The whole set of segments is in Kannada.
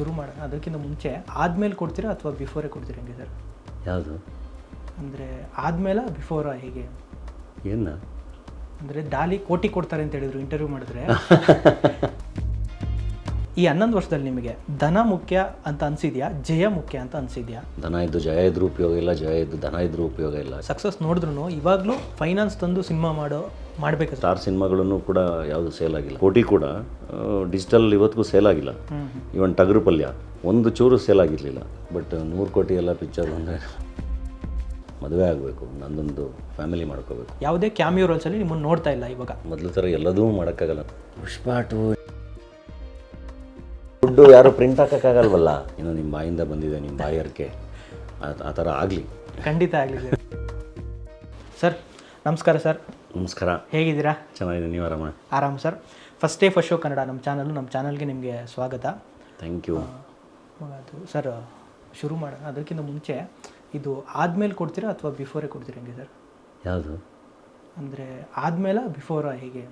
ಶುರು ಮಾಡೋಣ ಅದಕ್ಕಿಂತ ಮುಂಚೆ ಆದ್ಮೇಲೆ ಕೊಡ್ತೀರಾ ಅಥವಾ ಬಿಫೋರೇ ಕೊಡ್ತೀರಾ ಹೆಂಗೆ ಸರ್? ಯಾವುದು? ಅಂದರೆ ಆದ್ಮೇಲೆ ಬಿಫೋರಾ ಹೇಗೆ? ಏನ? ಅಂದರೆ ದಾಲಿ ಕೋಟಿ ಕೊಡ್ತಾರೆ ಅಂತ ಹೇಳಿದ್ರು ಇಂಟರ್ವ್ಯೂ ಮಾಡಿದ್ರೆ. ಈ ಹನ್ನೊಂದು ವರ್ಷದಲ್ಲಿ ನಿಮಗೆ ಧನ ಮುಖ್ಯ ಅಂತ ಅನ್ಸಿದ್ಯಾ ಜಯ ಮುಖ್ಯ ಅಂತ ಅನ್ಸಿದ್ಯಾ? ಧನ ಇದ್ದು ಜಯ ಇದ್ರೂ ಉಪಯೋಗ ಇಲ್ಲ ಜಯ ಇದ್ದು ದನ ಇದ್ರೂ ಉಪಯೋಗ ಇಲ್ಲ. ಸಕ್ಸಸ್ ನೋಡಿದ್ರು ಇವಾಗಲೂ ಫೈನಾನ್ಸ್ ತಂದು ಸಿನಿಮಾ ಮಾಡೋ ಮಾಡಬೇಕು ಸರ್ ಸ್ಟಾರ್ ಸಿನಿಮಾಗಳನ್ನು ಕೂಡ ಯಾವುದು ಸೇಲ್ ಆಗಿಲ್ಲ. ಕೋಟಿ ಕೂಡ ಡಿಜಿಟಲ್ ಇವತ್ತಿಗೂ ಸೇಲ್ ಆಗಿಲ್ಲ. ಇವನ್ ಟಗರು ಪಲ್ಯ ಒಂದು ಚೂರು ಸೇಲ್ ಆಗಿರಲಿಲ್ಲ. ಬಟ್ ನೂರು ಕೋಟಿ ಎಲ್ಲ ಪಿಕ್ಚರ್ ಅಂದರೆ ಮದುವೆ ಆಗಬೇಕು ನಂದೊಂದು ಫ್ಯಾಮಿಲಿ ಮಾಡ್ಕೋಬೇಕು. ಯಾವುದೇ ಕ್ಯಾಮಿಯೋ ರೋಲ್ಸಲ್ಲಿ ನಿಮ್ಮನ್ನು ನೋಡ್ತಾ ಇಲ್ಲ ಇವಾಗ. ಮೊದಲ ಥರ ಎಲ್ಲದೂ ಮಾಡೋಕ್ಕಾಗಲ್ಲ. ಪುಷ್ಪ ಟು. ದುಡ್ಡು ಯಾರು ಪ್ರಿಂಟ್ ಹಾಕೋಕ್ಕಾಗಲ್ವಲ್ಲ? ಇನ್ನು ನಿಮ್ಮ ಬಾಯಿಂದ ಬಂದಿದೆ ನಿಮ್ಮ ಬಾಯರ್ಕೆ. ಆ- ಆ ಥರ ಆಗಲಿ. ಖಂಡಿತ ಆಗಲಿ ಸರ್. ಸರ್ ನಮಸ್ಕಾರ ಸರ್. ನಮಸ್ಕಾರ. ಹೇಗಿದ್ದೀರಾ? ಚೆನ್ನಾಗಿದೆ ನೀವು ಆರಾಮ? ಆರಾಮ sir. First day first show Kannada ನಮ್ಮ ಚಾನಲ್ ನಮ್ಮ ಚಾನಲ್ಗೆ ನಿಮಗೆ ಸ್ವಾಗತ. ಥ್ಯಾಂಕ್ ಯು ಅದು ಸರ್ ಶುರು ಮಾಡೋಣ ಅದಕ್ಕಿಂತ ಮುಂಚೆ ಇದು ಆದ್ಮೇಲೆ ಕೊಡ್ತೀರಾ ಅಥವಾ ಬಿಫೋರೇ ಕೊಡ್ತೀರಾ ಹೆಂಗೆ ಸರ್? ಯಾವುದು? ಅಂದರೆ ಆದ್ಮೇಲೆ ಬಿಫೋರಾ ಹೇಗೆ?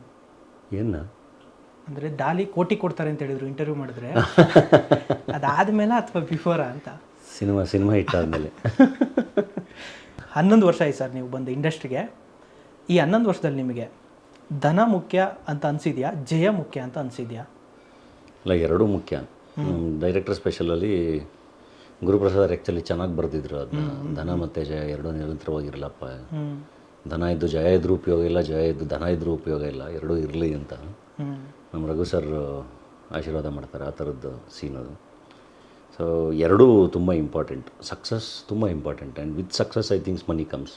ಏನು? ಅಂದರೆ ದಾಲಿ ಕೋಟಿ ಕೊಡ್ತಾರೆ ಅಂತ ಹೇಳಿದ್ರು ಇಂಟರ್ವ್ಯೂ ಮಾಡಿದ್ರೆ. ಅದಾದ್ಮೇಲೆ ಅಥವಾ ಬಿಫೋರಾ ಅಂತ? ಸಿನಿಮಾ ಸಿನಿಮಾ ಇಟ್ಟಾದ್ಮೇಲೆ ಹನ್ನೊಂದು ವರ್ಷ ಆಯ್ತು ಸರ್ ನೀವು ಬಂದು ಇಂಡಸ್ಟ್ರಿಗೆ ಈ ಹನ್ನೊಂದು ವರ್ಷದಲ್ಲಿ ನಿಮಗೆ ಧನ ಮುಖ್ಯ ಅಂತ ಅನಿಸಿದೆಯಾ? ಜಯ ಮುಖ್ಯ ಅಂತ ಅನಿಸಿದ್ಯಾ? ಇಲ್ಲ ಎರಡೂ ಮುಖ್ಯ. ಡೈರೆಕ್ಟರ್ ಸ್ಪೆಷಲಲ್ಲಿ ಗುರುಪ್ರಸಾದ್ ಆ್ಯಕ್ಚುಲಿ ಚೆನ್ನಾಗಿ ಬರೆದಿದ್ರು. ಅದನ್ನ ಧನ ಮತ್ತು ಜಯ ಎರಡೂ ನಿರಂತರವಾಗಿರಲಪ್ಪ ಧನ ಇದ್ದು ಜಯ ಇದ್ರೂ ಉಪಯೋಗ ಇಲ್ಲ ಜಯ ಇದ್ದು ಧನ ಇದ್ರೂ ಉಪಯೋಗ ಇಲ್ಲ ಎರಡೂ ಇರಲಿ ಅಂತ. ನಮ್ಮ ರಘು ಸರ್ ಆಶೀರ್ವಾದ ಮಾಡ್ತಾರೆ ಆ ಥರದ್ದು ಸೀನ್ ಅದು. ಸೊ ಎರಡೂ ತುಂಬ ಇಂಪಾರ್ಟೆಂಟ್ ಸಕ್ಸಸ್ ತುಂಬ important and with success I thinks money comes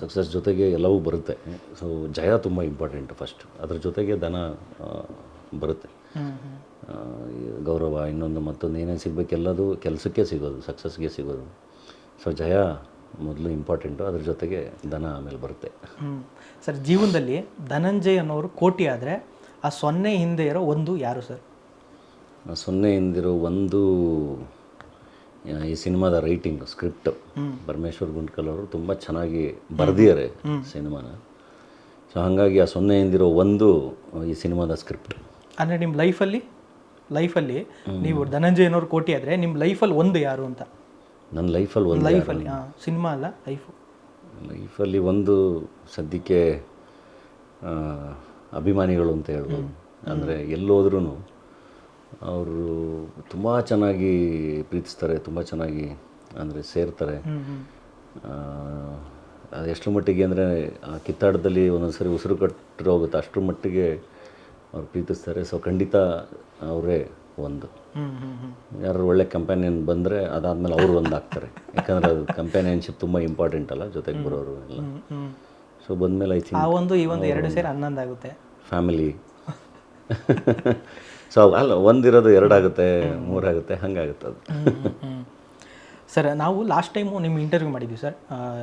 success ಜೊತೆಗೆ ಎಲ್ಲವೂ ಬರುತ್ತೆ. ಸೊ ಜಯ ತುಂಬ ಇಂಪಾರ್ಟೆಂಟ್ ಫಸ್ಟ್ ಅದ್ರ ಜೊತೆಗೆ ಧನ ಬರುತ್ತೆ. ಗೌರವ ಇನ್ನೊಂದು ಮತ್ತೊಂದು ಏನೇನು ಸಿಗಬೇಕೆಲ್ಲದು ಕೆಲಸಕ್ಕೆ ಸಿಗೋದು ಸಕ್ಸಸ್ಗೆ ಸಿಗೋದು. ಸೊ ಜಯ ಮೊದಲು ಇಂಪಾರ್ಟೆಂಟು ಅದ್ರ ಜೊತೆಗೆ ಧನ ಆಮೇಲೆ ಬರುತ್ತೆ. ಸರ್ ಜೀವನದಲ್ಲಿ ಧನಂಜಯ್ ಅನ್ನೋರು ಕೋಟಿ ಆದರೆ ಆ ಸೊನ್ನೆ ಹಿಂದೆ ಇರೋ ಒಂದು ಯಾರು ಸರ್? ಸೊನ್ನೆ ಎಂದಿರೋ ಒಂದು ಈ ಸಿನಿಮಾದ ರೈಟಿಂಗ್ ಸ್ಕ್ರಿಪ್ಟ್ ಪರಮೇಶ್ವರ್ ಗುಂಡ್ಕಲ್ ಅವರು ತುಂಬ ಚೆನ್ನಾಗಿ ಬರೆದಿದ್ದಾರೆ ಸಿನಿಮಾನ. ಸೊ ಹಾಗಾಗಿ ಆ ಸೊನ್ನೆ ಎಂದಿರೋ ಒಂದು ಈ ಸಿನಿಮಾದ ಸ್ಕ್ರಿಪ್ಟ್ ಅಂದರೆ ನಿಮ್ಮ ಲೈಫಲ್ಲಿ ಲೈಫಲ್ಲಿ ನೀವು ಧನಂಜಯನವ್ರ ಕೋಟಿ ಆದರೆ ನಿಮ್ಮ ಲೈಫಲ್ಲಿ ಒಂದು ಯಾರು ಅಂತ? ನನ್ನ ಲೈಫಲ್ಲಿ ಒಂದು ಲೈಫಲ್ಲಿ ಹಾಂ ಸಿನಿಮಾ ಅಲ್ಲ ಲೈಫು ಲೈಫಲ್ಲಿ ಒಂದು ಸದ್ಯಕ್ಕೆ ಅಭಿಮಾನಿಗಳು ಅಂತ ಹೇಳ್ಬೋದು. ಅಂದರೆ ಎಲ್ಲೋದ್ರೂ ಅವರು ತುಂಬ ಚೆನ್ನಾಗಿ ಪ್ರೀತಿಸ್ತಾರೆ ತುಂಬ ಚೆನ್ನಾಗಿ ಅಂದರೆ ಸೇರ್ತಾರೆ. ಅದು ಎಷ್ಟು ಮಟ್ಟಿಗೆ ಅಂದರೆ ಆ ಕಿತ್ತಾಟದಲ್ಲಿ ಒಂದೊಂದು ಸರಿ ಉಸಿರು ಕಟ್ಟಿರೋ ಹೋಗುತ್ತೆ ಅಷ್ಟರ ಮಟ್ಟಿಗೆ ಅವ್ರು ಪ್ರೀತಿಸ್ತಾರೆ. ಸೊ ಖಂಡಿತ ಅವರೇ ಒಂದು. ಯಾರು ಒಳ್ಳೆ ಕಂಪ್ಯಾನಿಯನ್ ಬಂದರೆ ಅದಾದಮೇಲೆ ಅವರು ಒಂದು ಆಗ್ತಾರೆ. ಯಾಕಂದರೆ ಅದು ಕಂಪ್ಯಾನಿಯನ್ಶಿಪ್ ತುಂಬ ಇಂಪಾರ್ಟೆಂಟ್ ಅಲ್ಲ ಜೊತೆಗೆ ಬರೋರು ಎಲ್ಲ. ಸೊ ಬಂದಮೇಲೆ ಐ ಆ ಥಿಂಕ್ ಒಂದು ಈ ಒಂದು ಎರಡು ಸೇರಿ ಹನ್ನೊಂದು ಆಗುತ್ತೆ ಫ್ಯಾಮಿಲಿ ಸೊ ಅಲ್ಲ ಒಂದಿರೋದು ಎರಡಾಗುತ್ತೆ ಮೂರಾಗುತ್ತೆ ಹಂಗಾಗುತ್ತೆ ಅದು. ಸರ್ ನಾವು ಲಾಸ್ಟ್ ಟೈಮು ನಿಮ್ಮ ಇಂಟರ್ವ್ಯೂ ಮಾಡಿದ್ವಿ ಸರ್.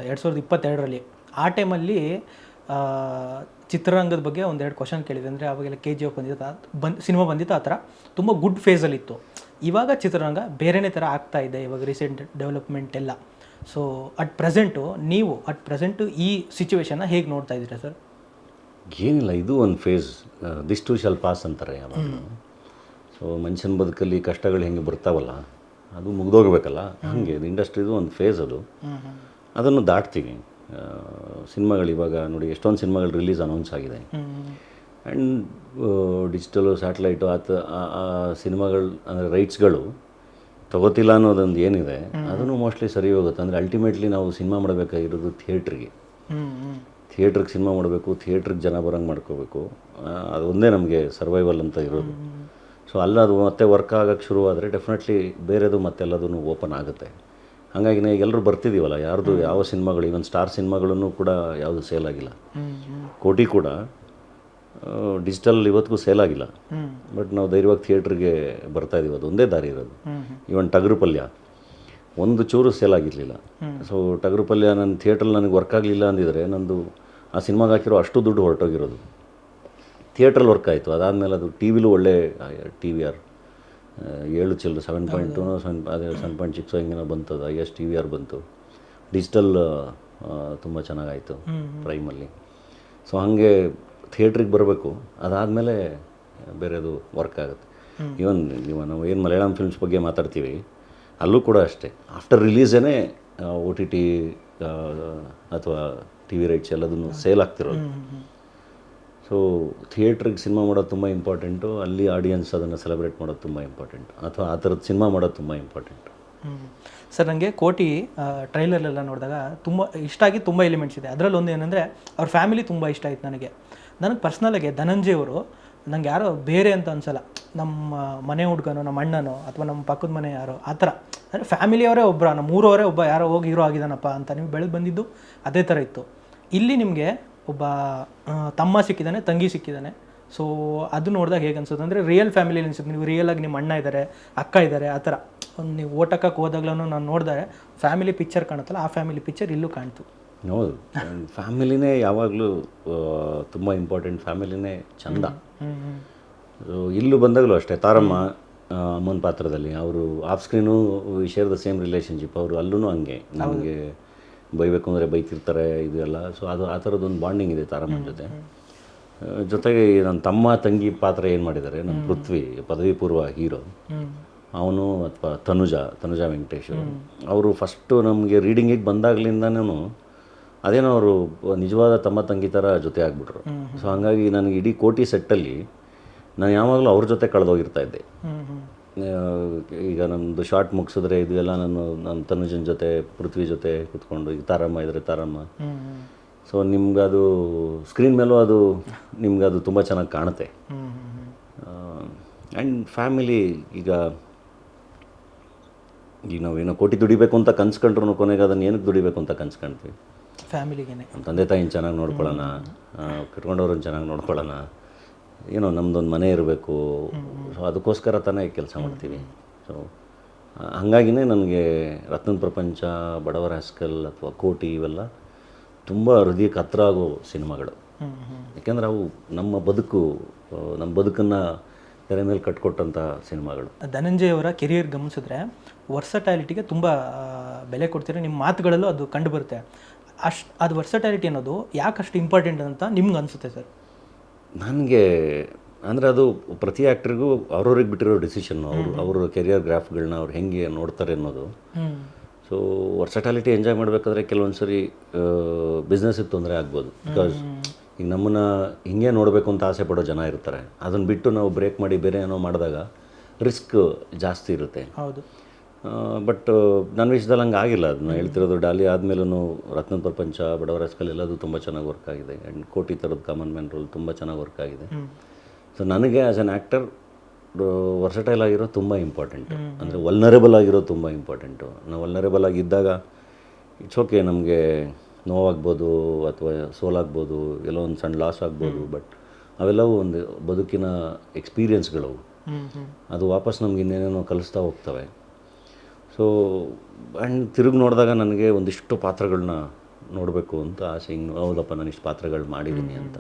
ಎರಡು ಸಾವಿರದ ಇಪ್ಪತ್ತೆರಡರಲ್ಲಿ. ಆ ಟೈಮಲ್ಲಿ ಚಿತ್ರರಂಗದ ಬಗ್ಗೆ ಒಂದೆರಡು ಕ್ವಶನ್ ಕೇಳಿದೆ ಅಂದರೆ ಅವಾಗೆಲ್ಲ ಕೆ ಜಿ ಎಫ್ ಬಂದಿತ್ತು ಬಂದು ಸಿನಿಮಾ ಬಂದಿತ್ತು ಆ ಥರ. ತುಂಬ ಗುಡ್ ಫೇಸಲ್ಲಿತ್ತು ಇವಾಗ ಚಿತ್ರರಂಗ ಬೇರೆನೇ ಥರ ಆಗ್ತಾ ಇದೆ ಇವಾಗ ರೀಸೆಂಟ್ ಡೆವಲಪ್ಮೆಂಟ್ ಎಲ್ಲ. ಸೊ ಅಟ್ ಪ್ರೆಸೆಂಟು ನೀವು ಅಟ್ ಪ್ರೆಸೆಂಟು ಈ ಸಿಚುವೇಶನ್ನ ಹೇಗೆ ನೋಡ್ತಾ ಇದ್ದೀರಾ ಸರ್? ಏನಿಲ್ಲ ಇದು ಒಂದು phase this too shall pass ಅಂತಾರೆ ಯಾವಾಗಲೂ. ಸೊ ಮನುಷ್ಯನ ಬದುಕಲ್ಲಿ ಕಷ್ಟಗಳು ಹೆಂಗೆ ಬರ್ತಾವಲ್ಲ ಅದು ಮುಗ್ದೋಗ್ಬೇಕಲ್ಲ ಹಾಗೆ. ಇಂಡಸ್ಟ್ರಿದು ಒಂದು ಫೇಸ್ ಅದು. ಅದನ್ನು ದಾಟ್ತೀವಿ. ಸಿನಿಮಾಗಳು ಇವಾಗ ನೋಡಿ ಎಷ್ಟೊಂದು ಸಿನಿಮಾಗಳು ರಿಲೀಸ್ ಅನೌನ್ಸ್ ಆಗಿದೆ. ಆ್ಯಂಡ್ ಡಿಜಿಟಲು ಸ್ಯಾಟಲೈಟು ಆತ ಆ- ಆ ಸಿನಿಮಾಗಳು ಅಂದರೆ ರೈಟ್ಸ್ಗಳು ತಗೋತಿಲ್ಲ ಅನ್ನೋದೊಂದು ಏನಿದೆ ಅದನ್ನು ಮೋಸ್ಟ್ಲಿ ಸರಿ ಹೋಗುತ್ತೆ. ಅಂದರೆ ಅಲ್ಟಿಮೇಟ್ಲಿ ನಾವು ಸಿನಿಮಾ ಮಾಡಬೇಕಾಗಿರೋದು ಥಿಯೇಟ್ರಿಗೆ ಥಿಯೇಟ್ರಿಗೆ ಸಿನಿಮಾ ಮಾಡಬೇಕು ಥಿಯೇಟ್ರಿಗೆ ಜನ ಬರೋಂಗೆ ಮಾಡ್ಕೋಬೇಕು. ಅದೊಂದೇ ನಮಗೆ ಸರ್ವೈವಲ್ ಅಂತ ಇರೋದು. ಸೊ ಅಲ್ಲ ಅದು ಮತ್ತೆ ವರ್ಕ್ ಆಗೋಕ್ಕೆ ಶುರುವಾದರೆ ಡೆಫಿನೆಟ್ಲಿ ಬೇರೆದು ಮತ್ತೆಲ್ಲದೂ ಓಪನ್ ಆಗುತ್ತೆ. ಹಾಗಾಗಿ ನಾವು ಎಲ್ಲರೂ ಬರ್ತಿದ್ದೀವಲ್ಲ ಯಾರ್ದು ಯಾವ ಸಿನಿಮಾಗಳು ಈವನ್ ಸ್ಟಾರ್ ಸಿನಿಮಾಗಳನ್ನು ಕೂಡ ಯಾವುದು ಸೇಲ್ ಆಗಿಲ್ಲ. ಕೋಟಿ ಕೂಡ ಡಿಜಿಟಲ್ ಇವತ್ತಿಗೂ ಸೇಲ್ ಆಗಿಲ್ಲ. ಬಟ್ ನಾವು ಧೈರ್ಯವಾಗಿ ಥಿಯೇಟ್ರಿಗೆ ಬರ್ತಾ ಇದೀವಿ ಅದು ಒಂದೇ ದಾರಿ ಇರೋದು. ಈವನ್ ಇವನ್ ಟಗರು ಪಲ್ಯ ಒಂದು ಚೂರು ಸೇಲ್ ಆಗಿರಲಿಲ್ಲ. ಸೊ ಟಗರು ಪಲ್ಯ ನನ್ನ ಥಿಯೇಟ್ರಲ್ಲಿ ನನಗೆ ವರ್ಕ್ ಆಗಲಿಲ್ಲ ಅಂದಿದ್ರೆ ನಂದು ಆ ಸಿನಿಮಾಗೆ ಹಾಕಿರೋ ಅಷ್ಟು ದುಡ್ಡು ಹೊರಟೋಗಿರೋದು. ಥಿಯೇಟ್ರಲ್ಲಿ ವರ್ಕ್ ಆಯಿತು. ಅದಾದಮೇಲೆ ಅದು ಟಿ ವಿಲೂ ಒಳ್ಳೆ ಟಿ ವಿ ಆರ್ ಏಳು ಚಿಲ್ ಸೆವೆನ್ ಪಾಯಿಂಟ್ ಟೂನೋ ಸೆವೆನ್ ಅದೇ ಸೆವೆನ್ ಪಾಯಿಂಟ್ ಸಿಕ್ಸ್ ಹಿಂಗೇನೋ ಬಂತದು. I S T V R ಬಂತು ಡಿಜಿಟಲ್ ತುಂಬ ಚೆನ್ನಾಗಾಯಿತು ಪ್ರೈಮಲ್ಲಿ. ಸೊ ಹಾಗೆ ಥಿಯೇಟ್ರಿಗೆ ಬರಬೇಕು. ಅದಾದಮೇಲೆ ಬೇರೆದು ವರ್ಕ್ ಆಗುತ್ತೆ. ಇವನ್ ಇವನ್ ನಾವು ಏನು ಮಲಯಾಳಂ ಫಿಲ್ಮ್ಸ್ ಬಗ್ಗೆ ಮಾತಾಡ್ತೀವಿ ಅಲ್ಲೂ ಕೂಡ ಅಷ್ಟೇ. ಆಫ್ಟರ್ ರಿಲೀಸೇ ಓ ಟಿ ಟಿ ಅಥವಾ ಟಿ ವಿ ರೈಟ್ಸ್ ಎಲ್ಲದನ್ನು ಸೇಲ್ ಆಗ್ತಿರೋದು. ಸೊ ಥಿಯೇಟ್ರಿಗೆ ಸಿನಿಮಾ ಮಾಡೋದು ತುಂಬ ಇಂಪಾರ್ಟೆಂಟು ಅಲ್ಲಿ ಆಡಿಯನ್ಸ್ ಅದನ್ನು ಸೆಲೆಬ್ರೇಟ್ ಮಾಡೋದು ತುಂಬ ಇಂಪಾರ್ಟೆಂಟ್ ಅಥವಾ ಆ ಥರದ ಸಿನಿಮಾ ಮಾಡೋದು ತುಂಬ ಇಂಪಾರ್ಟೆಂಟ್ ಸರ್ ನನಗೆ ಕೋಟಿ ಟ್ರೈಲರ್ಲೆಲ್ಲ ನೋಡಿದಾಗ ತುಂಬ, ಇಷ್ಟ ಆಗಿ ತುಂಬ ಎಲಿಮೆಂಟ್ಸ್ ಇದೆ. ಅದರಲ್ಲಿ ಒಂದು ಏನಂದರೆ, ಅವ್ರ ಫ್ಯಾಮಿಲಿ ತುಂಬ ಇಷ್ಟ ಆಯ್ತು ನನಗೆ. ನನಗೆ ಪರ್ಸ್ನಲಾಗಿ ಧನಂಜಯ್ ಅವರು, ನಂಗೆ ಯಾರೋ ಬೇರೆ ಅಂತ ಅನ್ಸಲ್ಲ. ನಮ್ಮ ಮನೆ ಹುಡ್ಗನೋ, ನಮ್ಮ ಅಣ್ಣನೋ, ಅಥವಾ ನಮ್ಮ ಪಕ್ಕದ ಮನೆ ಯಾರೋ, ಆ ಥರ. ಅಂದರೆ ಫ್ಯಾಮಿಲಿಯವರೇ ಒಬ್ಬರ ನಮ್ಮ ಊರವರೇ ಒಬ್ಬ ಯಾರೋ ಹೋಗಿ ಹೀರೋ ಆಗಿದ್ದಾನಪ್ಪ ಅಂತ ನೀವು ಬೆಳೆದು ಬಂದಿದ್ದು ಅದೇ ಥರ ಇತ್ತು. ಇಲ್ಲಿ ನಿಮಗೆ ಒಬ್ಬ ತಮ್ಮ ಸಿಕ್ಕಿದ್ದಾನೆ ತಂಗಿ ಸಿಕ್ಕಿದ್ದಾನೆ. ಸೊ ಅದು ನೋಡಿದಾಗ ಹೇಗೆ ಅನ್ಸುತ್ತೆ ಅಂದರೆ ರಿಯಲ್ ಫ್ಯಾಮಿಲಿ ಅನಿಸುತ್ತೆ. ನೀವು ರಿಯಲ್ ಆಗಿ ನಿಮ್ಮ ಅಣ್ಣ ಇದ್ದಾರೆ ಅಕ್ಕ ಇದ್ದಾರೆ ಆ ಥರ. ಒಂದು ನೀವು ಓಟಕ್ಕೆ ಹೋದಾಗ್ಲೂ ನಾನು ನೋಡಿದರೆ ಫ್ಯಾಮಿಲಿ ಪಿಕ್ಚರ್ ಕಾಣುತ್ತಲ್ಲ ಆ ಫ್ಯಾಮಿಲಿ ಪಿಕ್ಚರ್ ಇಲ್ಲೂ ಕಾಣ್ತು. ಹೌದು. ಫ್ಯಾಮಿಲಿನೇ ಯಾವಾಗಲೂ ತುಂಬ ಇಂಪಾರ್ಟೆಂಟ್ ಫ್ಯಾಮಿಲಿನೇ ಚಂದ. ಸೊ ಇಲ್ಲೂ ಬಂದಾಗಲೂ ಅಷ್ಟೇ ತಾರಮ್ಮ ಅಮ್ಮನ ಪಾತ್ರದಲ್ಲಿ ಅವರು off screen share the same relationship ಅವರು ಅಲ್ಲೂ ಹಂಗೆ. ನಮಗೆ ಬೈಬೇಕು ಅಂದರೆ ಬೈತಿರ್ತಾರೆ ಇದು ಎಲ್ಲ. ಸೊ ಅದು ಆ ಥರದ್ದೊಂದು ಬಾಂಡಿಂಗ್ ಇದೆ ತಾರಮ್ಮನ ಜೊತೆ. ಜೊತೆಗೆ ನನ್ನ ತಮ್ಮ ತಂಗಿ ಪಾತ್ರ ಏನು ಮಾಡಿದ್ದಾರೆ ನಮ್ಮ ಪೃಥ್ವಿ ಪದವಿ ಪೂರ್ವ ಹೀರೋ ಅವನು ಅಥವಾ ತನುಜ ತನುಜ ವೆಂಕಟೇಶ್ ಅವರು. ಫಸ್ಟು ನಮಗೆ ರೀಡಿಂಗಿಗೆ ಬಂದಾಗಲಿಂದನೂ ಅದೇನೋ ಅವರು ನಿಜವಾದ ತಮ್ಮ ತಂಗಿ ಥರ ಜೊತೆ ಆಗ್ಬಿಟ್ರು. ಸೊ ಹಾಗಾಗಿ ನನಗೆ ಇಡೀ ಕೋಟಿ ಸೆಟ್ಟಲ್ಲಿ ನಾನು ಯಾವಾಗಲೂ ಅವ್ರ ಜೊತೆ ಕಳೆದೋಗಿರ್ತಾ ಇದ್ದೆ. ಈಗ ನಮ್ಮದು ಶಾರ್ಟ್ ಮುಗಿಸಿದ್ರೆ ಇದು ಎಲ್ಲ ನಾನು ನನ್ನ ತನುಜನ ಜೊತೆ ಪೃಥ್ವಿ ಜೊತೆ ಕೂತ್ಕೊಂಡು ಈಗ ತಾರಮ್ಮ ಇದ್ರೆ ತಾರಮ್ಮ. ಸೊ ನಿಮ್ಗದು ಸ್ಕ್ರೀನ್ ಮೇಲೂ ಅದು ನಿಮ್ಗೆ ಅದು ತುಂಬ ಚೆನ್ನಾಗಿ ಕಾಣುತ್ತೆ. ಆ್ಯಂಡ್ ಫ್ಯಾಮಿಲಿ ಈಗ ಈಗ ನಾವೇನೋ ಕೋಟಿ ದುಡಿಬೇಕು ಅಂತ ಕನ್ಸ್ಕೊಂಡ್ರು ಕೊನೆಗೆ ಅದನ್ನು ಏನಕ್ಕೆ ದುಡಿಬೇಕು ಅಂತ ಕನ್ಸ್ಕೊಂಡ್ವಿ? ಫ್ಯಾಮಿಲಿಗೆ ನಮ್ಮ ತಂದೆ ತಾಯಿನ ಚೆನ್ನಾಗಿ ನೋಡ್ಕೊಳ್ಳೋಣ ಕಟ್ಕೊಂಡವ್ರನ್ನ ಚೆನ್ನಾಗಿ ನೋಡ್ಕೊಳ್ಳೋಣ ಏನೋ ನಮ್ಮದೊಂದು ಮನೆ ಇರಬೇಕು. ಸೊ ಅದಕ್ಕೋಸ್ಕರ ತಾನೇ ಕೆಲಸ ಮಾಡ್ತೀವಿ. ಸೊ ಹಾಗಾಗಿನೇ ನನಗೆ ರತ್ನದ ಪ್ರಪಂಚ ಬಡವರ ಹಸ್ಕಲ್ ಅಥವಾ ಕೋಟಿ ಇವೆಲ್ಲ ತುಂಬ ಹೃದಯಕ್ಕೆ ಹತ್ರ ಆಗೋ ಸಿನಿಮಾಗಳು. ಯಾಕೆಂದ್ರೆ ಅವು ನಮ್ಮ ಬದುಕು ನಮ್ಮ ಬದುಕನ್ನು ತೆರೆ ಮೇಲೆ ಕಟ್ಕೊಟ್ಟಂಥ ಸಿನಿಮಾಗಳು. ಧನಂಜಯ್ ಅವರ ಕೆರಿಯರ್ ಗಮನಿಸಿದ್ರೆ ವರ್ಸಟ್ಯಾಲಿಟಿಗೆ ತುಂಬ ಬೆಲೆ ಕೊಡ್ತೀರಿ ನಿಮ್ಮ ಮಾತುಗಳಲ್ಲೂ ಅದು ಕಂಡು ಬರುತ್ತೆ. ಅಷ್ಟು ಅದು ವರ್ಸಟ್ಯಾಲಿಟಿ ಅನ್ನೋದು ಯಾಕೆ ಅಷ್ಟು ಇಂಪಾರ್ಟೆಂಟ್ ಅಂತ ನಿಮ್ಗೆ ಅನಿಸುತ್ತೆ ಸರ್? ನನಗೆ ಅಂದರೆ ಅದು ಪ್ರತಿ ಆ್ಯಕ್ಟ್ರಿಗೂ ಅವ್ರವ್ರಿಗೆ ಬಿಟ್ಟಿರೋ ಡಿಸಿಷನ್ನು ಅವರು ಅವರ ಕೆರಿಯರ್ ಗ್ರಾಫ್ಗಳನ್ನ ಅವ್ರು ಹೆಂಗೆ ನೋಡ್ತಾರೆ ಅನ್ನೋದು. ಸೊ ವರ್ಸಟಾಲಿಟಿ ಎಂಜಾಯ್ ಮಾಡಬೇಕಾದ್ರೆ ಕೆಲವೊಂದು ಸರಿ ಬಿಸ್ನೆಸ್ಸಿಗೆ ತೊಂದರೆ ಆಗ್ಬೋದು. ಬಿಕಾಸ್ ಈಗ ನಮ್ಮನ್ನು ಹಿಂಗೆ ನೋಡಬೇಕು ಅಂತ ಆಸೆ ಪಡೋ ಜನ ಇರ್ತಾರೆ. ಅದನ್ನು ಬಿಟ್ಟು ನಾವು ಬ್ರೇಕ್ ಮಾಡಿ ಬೇರೆ ಏನೋ ಮಾಡಿದಾಗ ರಿಸ್ಕ್ ಜಾಸ್ತಿ ಇರುತ್ತೆ. ಹೌದು. ಬಟ್ ನನ್ನ ವಿಷಯದಲ್ಲಿ ಹಂಗೆ ಆಗಿಲ್ಲ ಅದನ್ನ ಹೇಳ್ತಿರೋದು. ಡಾಲಿ ಆದಮೇಲೂ ರತ್ನ ಪ್ರಪಂಚ ಬಡವರ ಸ್ಕಲ್ ಎಲ್ಲದೂ ತುಂಬ ಚೆನ್ನಾಗಿ ವರ್ಕ್ ಆಗಿದೆ. ಆ್ಯಂಡ್ ಕೋಟಿ ಥರದ ಕಾಮನ್ ಮ್ಯಾನ್ ರೋಲ್ ತುಂಬ ಚೆನ್ನಾಗಿ ವರ್ಕ್ ಆಗಿದೆ. ಸೊ ನನಗೆ ಆ್ಯಸ್ ಅನ್ ಆ್ಯಕ್ಟರ್ ವರ್ಸಟೈಲ್ ಆಗಿರೋ ತುಂಬ ಇಂಪಾರ್ಟೆಂಟು ಅಂದರೆ ವಲ್ನರೇಬಲ್ ಆಗಿರೋ ತುಂಬ ಇಂಪಾರ್ಟೆಂಟು ನಾವು ವಲ್ನರೇಬಲ್ ಆಗಿದ್ದಾಗ ಇಟ್ಸ್ ಓಕೆ ನಮಗೆ ನೋವಾಗ್ಬೋದು ಅಥವಾ ಸೋಲಾಗ್ಬೋದು ಎಲ್ಲೋ ಒಂದು ಸಣ್ಣ ಲಾಸ್ ಆಗ್ಬೋದು ಬಟ್ ಅವೆಲ್ಲವೂ ಒಂದು ಬದುಕಿನ ಎಕ್ಸ್ಪೀರಿಯನ್ಸ್ಗಳು ಅದು ವಾಪಸ್ ನಮ್ಗೆ ಇನ್ನೇನೇನೋ ಕಲಿಸ್ತಾ ಹೋಗ್ತವೆ. ಸೊ ಆ್ಯಂಡ್ ತಿರುಗಿ ನೋಡಿದಾಗ ನನಗೆ ಒಂದಿಷ್ಟು ಪಾತ್ರಗಳನ್ನ ನೋಡಬೇಕು ಅಂತ ಆಸೆ. ಹಿಂಗೆ ಹೌದಪ್ಪ ನಾನು ಇಷ್ಟು ಪಾತ್ರಗಳು ಮಾಡಿದ್ದೀನಿ ಅಂತ.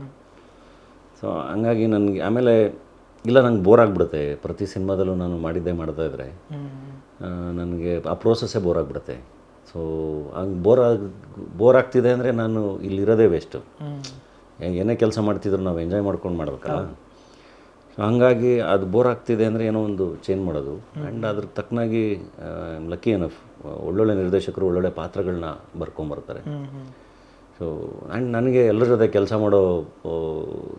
ಸೊ ಹಂಗಾಗಿ ನನಗೆ ಆಮೇಲೆ ಇಲ್ಲ ನಂಗೆ ಬೋರ್ ಆಗಿಬಿಡುತ್ತೆ. ಪ್ರತಿ ಸಿನಿಮಾದಲ್ಲೂ ನಾನು ಮಾಡಿದ್ದೇ ಮಾಡ್ತಾ ಇದ್ದರೆ ನನಗೆ ಆ ಪ್ರೋಸೆಸ್ಸೇ ಬೋರ್ ಆಗಿಬಿಡುತ್ತೆ. ಸೊ ಹಂಗೆ ಬೋರ್ ಆಗಿ ಬೋರ್ ಆಗ್ತಿದೆ ಅಂದರೆ ನಾನು ಇಲ್ಲಿರೋದೇ ವೇಸ್ಟು ಏನೇ ಕೆಲಸ ಮಾಡ್ತಿದ್ರು ನಾವು ಎಂಜಾಯ್ ಮಾಡ್ಕೊಂಡು ಮಾಡ್ಬೇಕಲ್ಲ? ಹಾಗಾಗಿ ಅದು ಬೋರ್ ಆಗ್ತಿದೆ ಅಂದರೆ ಏನೋ ಒಂದು ಚೇಂಜ್ ಮಾಡೋದು. ಆ್ಯಂಡ್ ಅದ್ರ ತಕ್ಕನಾಗಿ ಲಕ್ಕಿ ಎನಫ್ ಒಳ್ಳೊಳ್ಳೆ ನಿರ್ದೇಶಕರು ಒಳ್ಳೊಳ್ಳೆ ಪಾತ್ರಗಳನ್ನ ಬರ್ಕೊಂಬರ್ತಾರೆ. ಸೊ ಆ್ಯಂಡ್ ನನಗೆ ಎಲ್ಲರ ಜೊತೆ ಕೆಲಸ ಮಾಡೋ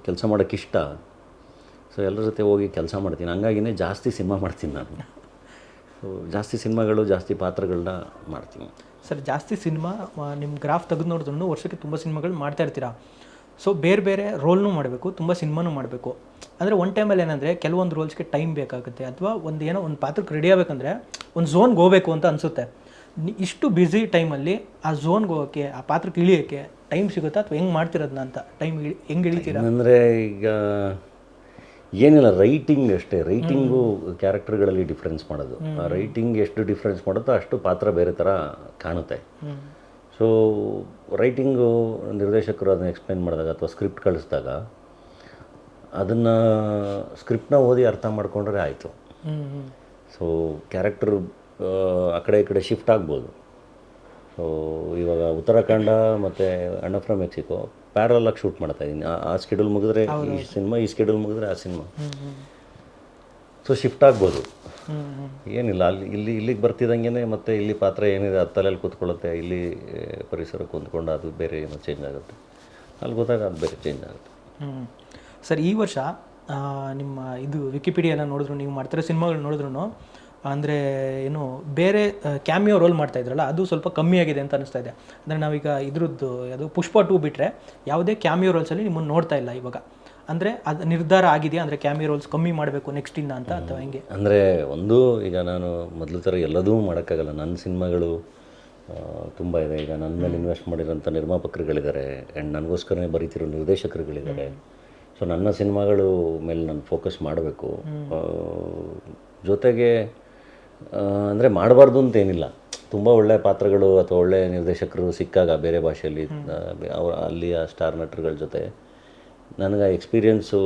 ಕೆಲಸ ಮಾಡೋಕ್ಕೆ ಇಷ್ಟ. ಸೊ ಎಲ್ಲರ ಜೊತೆ ಹೋಗಿ ಕೆಲಸ ಮಾಡ್ತೀನಿ. ಹಂಗಾಗಿನೇ ಜಾಸ್ತಿ ಸಿನಿಮಾ ಮಾಡ್ತೀನಿ ನಾನು. ಸೊ ಜಾಸ್ತಿ ಸಿನಿಮಾಗಳು ಜಾಸ್ತಿ ಪಾತ್ರಗಳನ್ನ ಮಾಡ್ತೀನಿ. ಸರ್ ಜಾಸ್ತಿ ಸಿನಿಮಾ ನಿಮ್ಮ ಗ್ರಾಫ್ ತೆಗೆದು ನೋಡಿದ್ರು ವರ್ಷಕ್ಕೆ ತುಂಬ ಸಿನಿಮಾಗಳು ಮಾಡ್ತಾ ಇರ್ತೀರಾ? ಸೊ ಬೇರೆ ಬೇರೆ ರೋಲ್ನೂ ಮಾಡಬೇಕು ತುಂಬ ಸಿನಿಮಾನೂ ಮಾಡಬೇಕು. ಅಂದರೆ ಒನ್ ಟೈಮಲ್ಲಿ ಏನಂದರೆ ಕೆಲವೊಂದು ರೋಲ್ಸ್ಗೆ ಟೈಮ್ ಬೇಕಾಗುತ್ತೆ ಅಥವಾ ಒಂದು ಏನೋ ಒಂದು ಪಾತ್ರಕ್ಕೆ ರೆಡಿ ಆಗಬೇಕಂದ್ರೆ ಒಂದು ಝೋನ್ಗೆ ಹೋಗಬೇಕು ಅಂತ ಅನಿಸುತ್ತೆ. ಇಷ್ಟು ಬ್ಯುಸಿ ಟೈಮಲ್ಲಿ ಆ ಝೋನ್ಗೆ ಹೋಗೋಕ್ಕೆ ಆ ಪಾತ್ರಕ್ಕೆ ಇಳಿಯೋಕ್ಕೆ ಟೈಮ್ ಸಿಗುತ್ತಾ ಅಥವಾ ಹೆಂಗೆ ಮಾಡ್ತಿರೋದನ್ನ ಅಂತ? ಟೈಮ್ ಇಳಿ ಹೆಂಗೆ ಇಳಿತೀರ? ಅಂದರೆ ಈಗ ಏನಿಲ್ಲ ರೈಟಿಂಗ್ ಅಷ್ಟೇ. ರೈಟಿಂಗು ಕ್ಯಾರೆಕ್ಟರ್ಗಳಲ್ಲಿ ಡಿಫ್ರೆನ್ಸ್ ಮಾಡೋದು. ಆ ರೈಟಿಂಗ್ ಎಷ್ಟು ಡಿಫ್ರೆನ್ಸ್ ಮಾಡುತ್ತೋ ಅಷ್ಟು ಪಾತ್ರ ಬೇರೆ ಥರ ಕಾಣುತ್ತೆ. ಸೊ ರೈಟಿಂಗು ನಿರ್ದೇಶಕರು ಅದನ್ನ ಎಕ್ಸ್ಪ್ಲೈನ್ ಮಾಡಿದಾಗ ಅಥವಾ ಸ್ಕ್ರಿಪ್ಟ್ ಕಳಿಸಿದಾಗ ಅದನ್ನು ಸ್ಕ್ರಿಪ್ಟ್ನ ಓದಿ ಅರ್ಥ ಮಾಡಿಕೊಂಡ್ರೆ ಆಯಿತು. ಸೊ ಕ್ಯಾರೆಕ್ಟರ್ ಆ ಕಡೆ ಈ ಕಡೆ ಶಿಫ್ಟ್ ಆಗ್ಬೋದು. ಸೊ ಇವಾಗ ಉತ್ತರಾಖಂಡ ಮತ್ತು ಅಣ್ಣ ಫ್ರಮ್ ಮೆಕ್ಸಿಕೋ ಪ್ಯಾರಲಾಗಿ ಶೂಟ್ ಮಾಡ್ತಾ ಇದ್ದೀನಿ ಆ ಸ್ಕೆಡ್ಯೂಲ್ ಮುಗಿದ್ರೆ ಈ ಸಿನಿಮಾ ಈ ಸ್ಕೆಡ್ಯೂಲ್ ಮುಗಿದ್ರೆ ಆ ಸಿನಿಮಾ ಸೊ ಶಿಫ್ಟ್ ಆಗ್ಬೋದು. ಏನಿಲ್ಲ ಅಲ್ಲಿ ಇಲ್ಲಿ ಇಲ್ಲಿಗೆ ಬರ್ತಿದ್ದಂಗೆ ಮತ್ತೆ ಇಲ್ಲಿ ಪಾತ್ರ ಏನಿದೆ ಅದು ತಲೆಯಲ್ಲಿ ಕೂತ್ಕೊಳ್ಳುತ್ತೆ ಇಲ್ಲಿ ಪರಿಸರ ಪರಿಸರಕ್ಕೆ ಹೊಂದ್ಕೊಂಡು ಅದು ಬೇರೆ ಏನೋ ಚೇಂಜ್ ಆಗುತ್ತೆ. ಅಲ್ಲಿ ಗೊತ್ತಾಗ ಅದು ಬೇರೆ ಚೇಂಜ್ ಆಗುತ್ತೆ. ಹ್ಞೂ ಸರ್ ಈ ವರ್ಷ ನಿಮ್ಮ ಇದು ವಿಕಿಪೀಡಿಯಾನ ನೋಡಿದ್ರು ನೀವು ಮಾಡ್ತಿರೋ ಸಿನಿಮಾಗಳು ನೋಡಿದ್ರು ಅಂದರೆ ಏನು ಬೇರೆ ಕ್ಯಾಮಿಯೋ ರೋಲ್ ಮಾಡ್ತಾ ಇದ್ರಲ್ಲ ಅದು ಸ್ವಲ್ಪ ಕಮ್ಮಿ ಆಗಿದೆ ಅಂತ ಅನಿಸ್ತಾ ಇದೆ. ಅಂದರೆ ನಾವೀಗ ಇದ್ರದ್ದು ಅದು ಪುಷ್ಪ ಟೂ ಬಿಟ್ಟರೆ ಯಾವುದೇ ಕ್ಯಾಮಿಯೋ ರೋಲ್ಸಲ್ಲಿ ನಿಮ್ಮನ್ನು ನೋಡ್ತಾ ಇಲ್ಲ ಇವಾಗ. ಅಂದರೆ ಅದು ನಿರ್ಧಾರ ಆಗಿದೆಯಾ? ಅಂದರೆ ಕ್ಯಾಮಿ ರೋಲ್ಸ್ ಕಮ್ಮಿ ಮಾಡಬೇಕು ನೆಕ್ಸ್ಟಿಂದ ಅಂತ ಅಥವಾ ಹೆಂಗೆ? ಅಂದರೆ ಒಂದು ಈಗ ನಾನು ಮೊದಲು ಥರ ಎಲ್ಲದೂ ಮಾಡೋಕ್ಕಾಗಲ್ಲ. ನನ್ನ ಸಿನಿಮಾಗಳು ತುಂಬ ಇದೆ. ಈಗ ನನ್ನ ಮೇಲೆ ಇನ್ವೆಸ್ಟ್ ಮಾಡಿರೋಂಥ ನಿರ್ಮಾಪಕರುಗಳಿದ್ದಾರೆ. ಆ್ಯಂಡ್ ನನಗೋಸ್ಕರನೇ ಬರೀತಿರೋ ನಿರ್ದೇಶಕರುಗಳಿದ್ದಾರೆ. ಸೊ ನನ್ನ ಸಿನಿಮಾಗಳು ಮೇಲೆ ನಾನು ಫೋಕಸ್ ಮಾಡಬೇಕು. ಜೊತೆಗೆ ಅಂದರೆ ಮಾಡಬಾರ್ದು ಅಂತ ಏನಿಲ್ಲ. ತುಂಬ ಒಳ್ಳೆಯ ಪಾತ್ರಗಳು ಅಥವಾ ಒಳ್ಳೆಯ ನಿರ್ದೇಶಕರು ಸಿಕ್ಕಾಗ ಬೇರೆ ಭಾಷೆಯಲ್ಲಿ ಅವ್ರ ಅಲ್ಲಿಯ ಸ್ಟಾರ್ ನಟರುಗಳ ಜೊತೆ ನನಗೆ ಆ ಎಕ್ಸ್ಪೀರಿಯೆನ್ಸು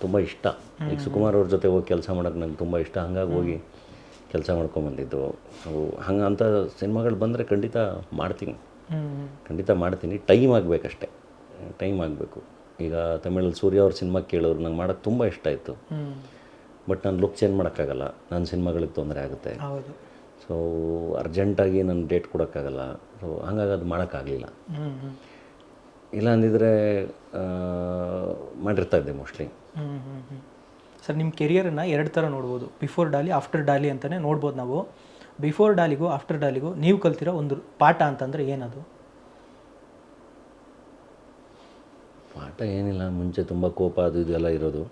ತುಂಬ ಇಷ್ಟ. ಈಗ ಸುಕುಮಾರ್ ಅವ್ರ ಜೊತೆ ಹೋಗಿ ಕೆಲಸ ಮಾಡೋಕ್ಕೆ ನಂಗೆ ತುಂಬ ಇಷ್ಟ. ಹಂಗಾಗಿ ಹೋಗಿ ಕೆಲಸ ಮಾಡ್ಕೊಂಬಂದಿದ್ದು ಅವು ಹಂಗೆ ಅಂಥ ಸಿನಿಮಾಗಳು ಬಂದರೆ ಖಂಡಿತ ಮಾಡ್ತೀನಿ. ಖಂಡಿತ ಮಾಡ್ತೀನಿ. ಟೈಮ್ ಆಗಬೇಕಷ್ಟೆ. ಟೈಮ್ ಆಗಬೇಕು. ಈಗ ತಮಿಳಲ್ಲಿ ಸೂರ್ಯ ಅವ್ರ ಸಿನಿಮಾ ಕೇಳೋರು ನಂಗೆ ಮಾಡೋಕ್ಕೆ ತುಂಬ ಇಷ್ಟ ಇತ್ತು ಬಟ್ ನಾನು ಲುಕ್ ಚೇಂಜ್ ಮಾಡೋಕ್ಕಾಗಲ್ಲ. ನನ್ನ ಸಿನಿಮಾಗಳಿಗೆ ತೊಂದರೆ ಆಗುತ್ತೆ. ಸೊ ಅರ್ಜೆಂಟಾಗಿ ನಾನು ಡೇಟ್ ಕೊಡೋಕ್ಕಾಗಲ್ಲ. ಸೊ ಹಂಗಾಗಿ ಅದು ಮಾಡೋಕ್ಕಾಗಲಿಲ್ಲ. ಇಲ್ಲ ಅಂದಿದ್ರೆ ಮಾಡಿರ್ತಾ ಇದ್ದೆ ಮೋಸ್ಟ್ಲಿ ಹ್ಞೂ ಹ್ಞೂ ಹ್ಞೂ ಸರ್ ನಿಮ್ಮ ಕೆರಿಯರನ್ನು ಎರಡು ಥರ ನೋಡ್ಬೋದು. ಬಿಫೋರ್ ಡಾಲಿ ಆಫ್ಟರ್ ಡಾಲಿ ಅಂತಲೇ ನೋಡ್ಬೋದು ನಾವು. ಬಿಫೋರ್ ಡಾಲಿಗೂ ಆಫ್ಟರ್ ಡಾಲಿಗೂ ನೀವು ಕಲ್ತಿರೋ ಒಂದು ಪಾಠ ಅಂತಂದರೆ ಏನದು? ಪಾಠ ಏನಿಲ್ಲ ಮುಂಚೆ ತುಂಬ ಕೋಪ ಅದು ಇದೆಲ್ಲ ಇರೋದು.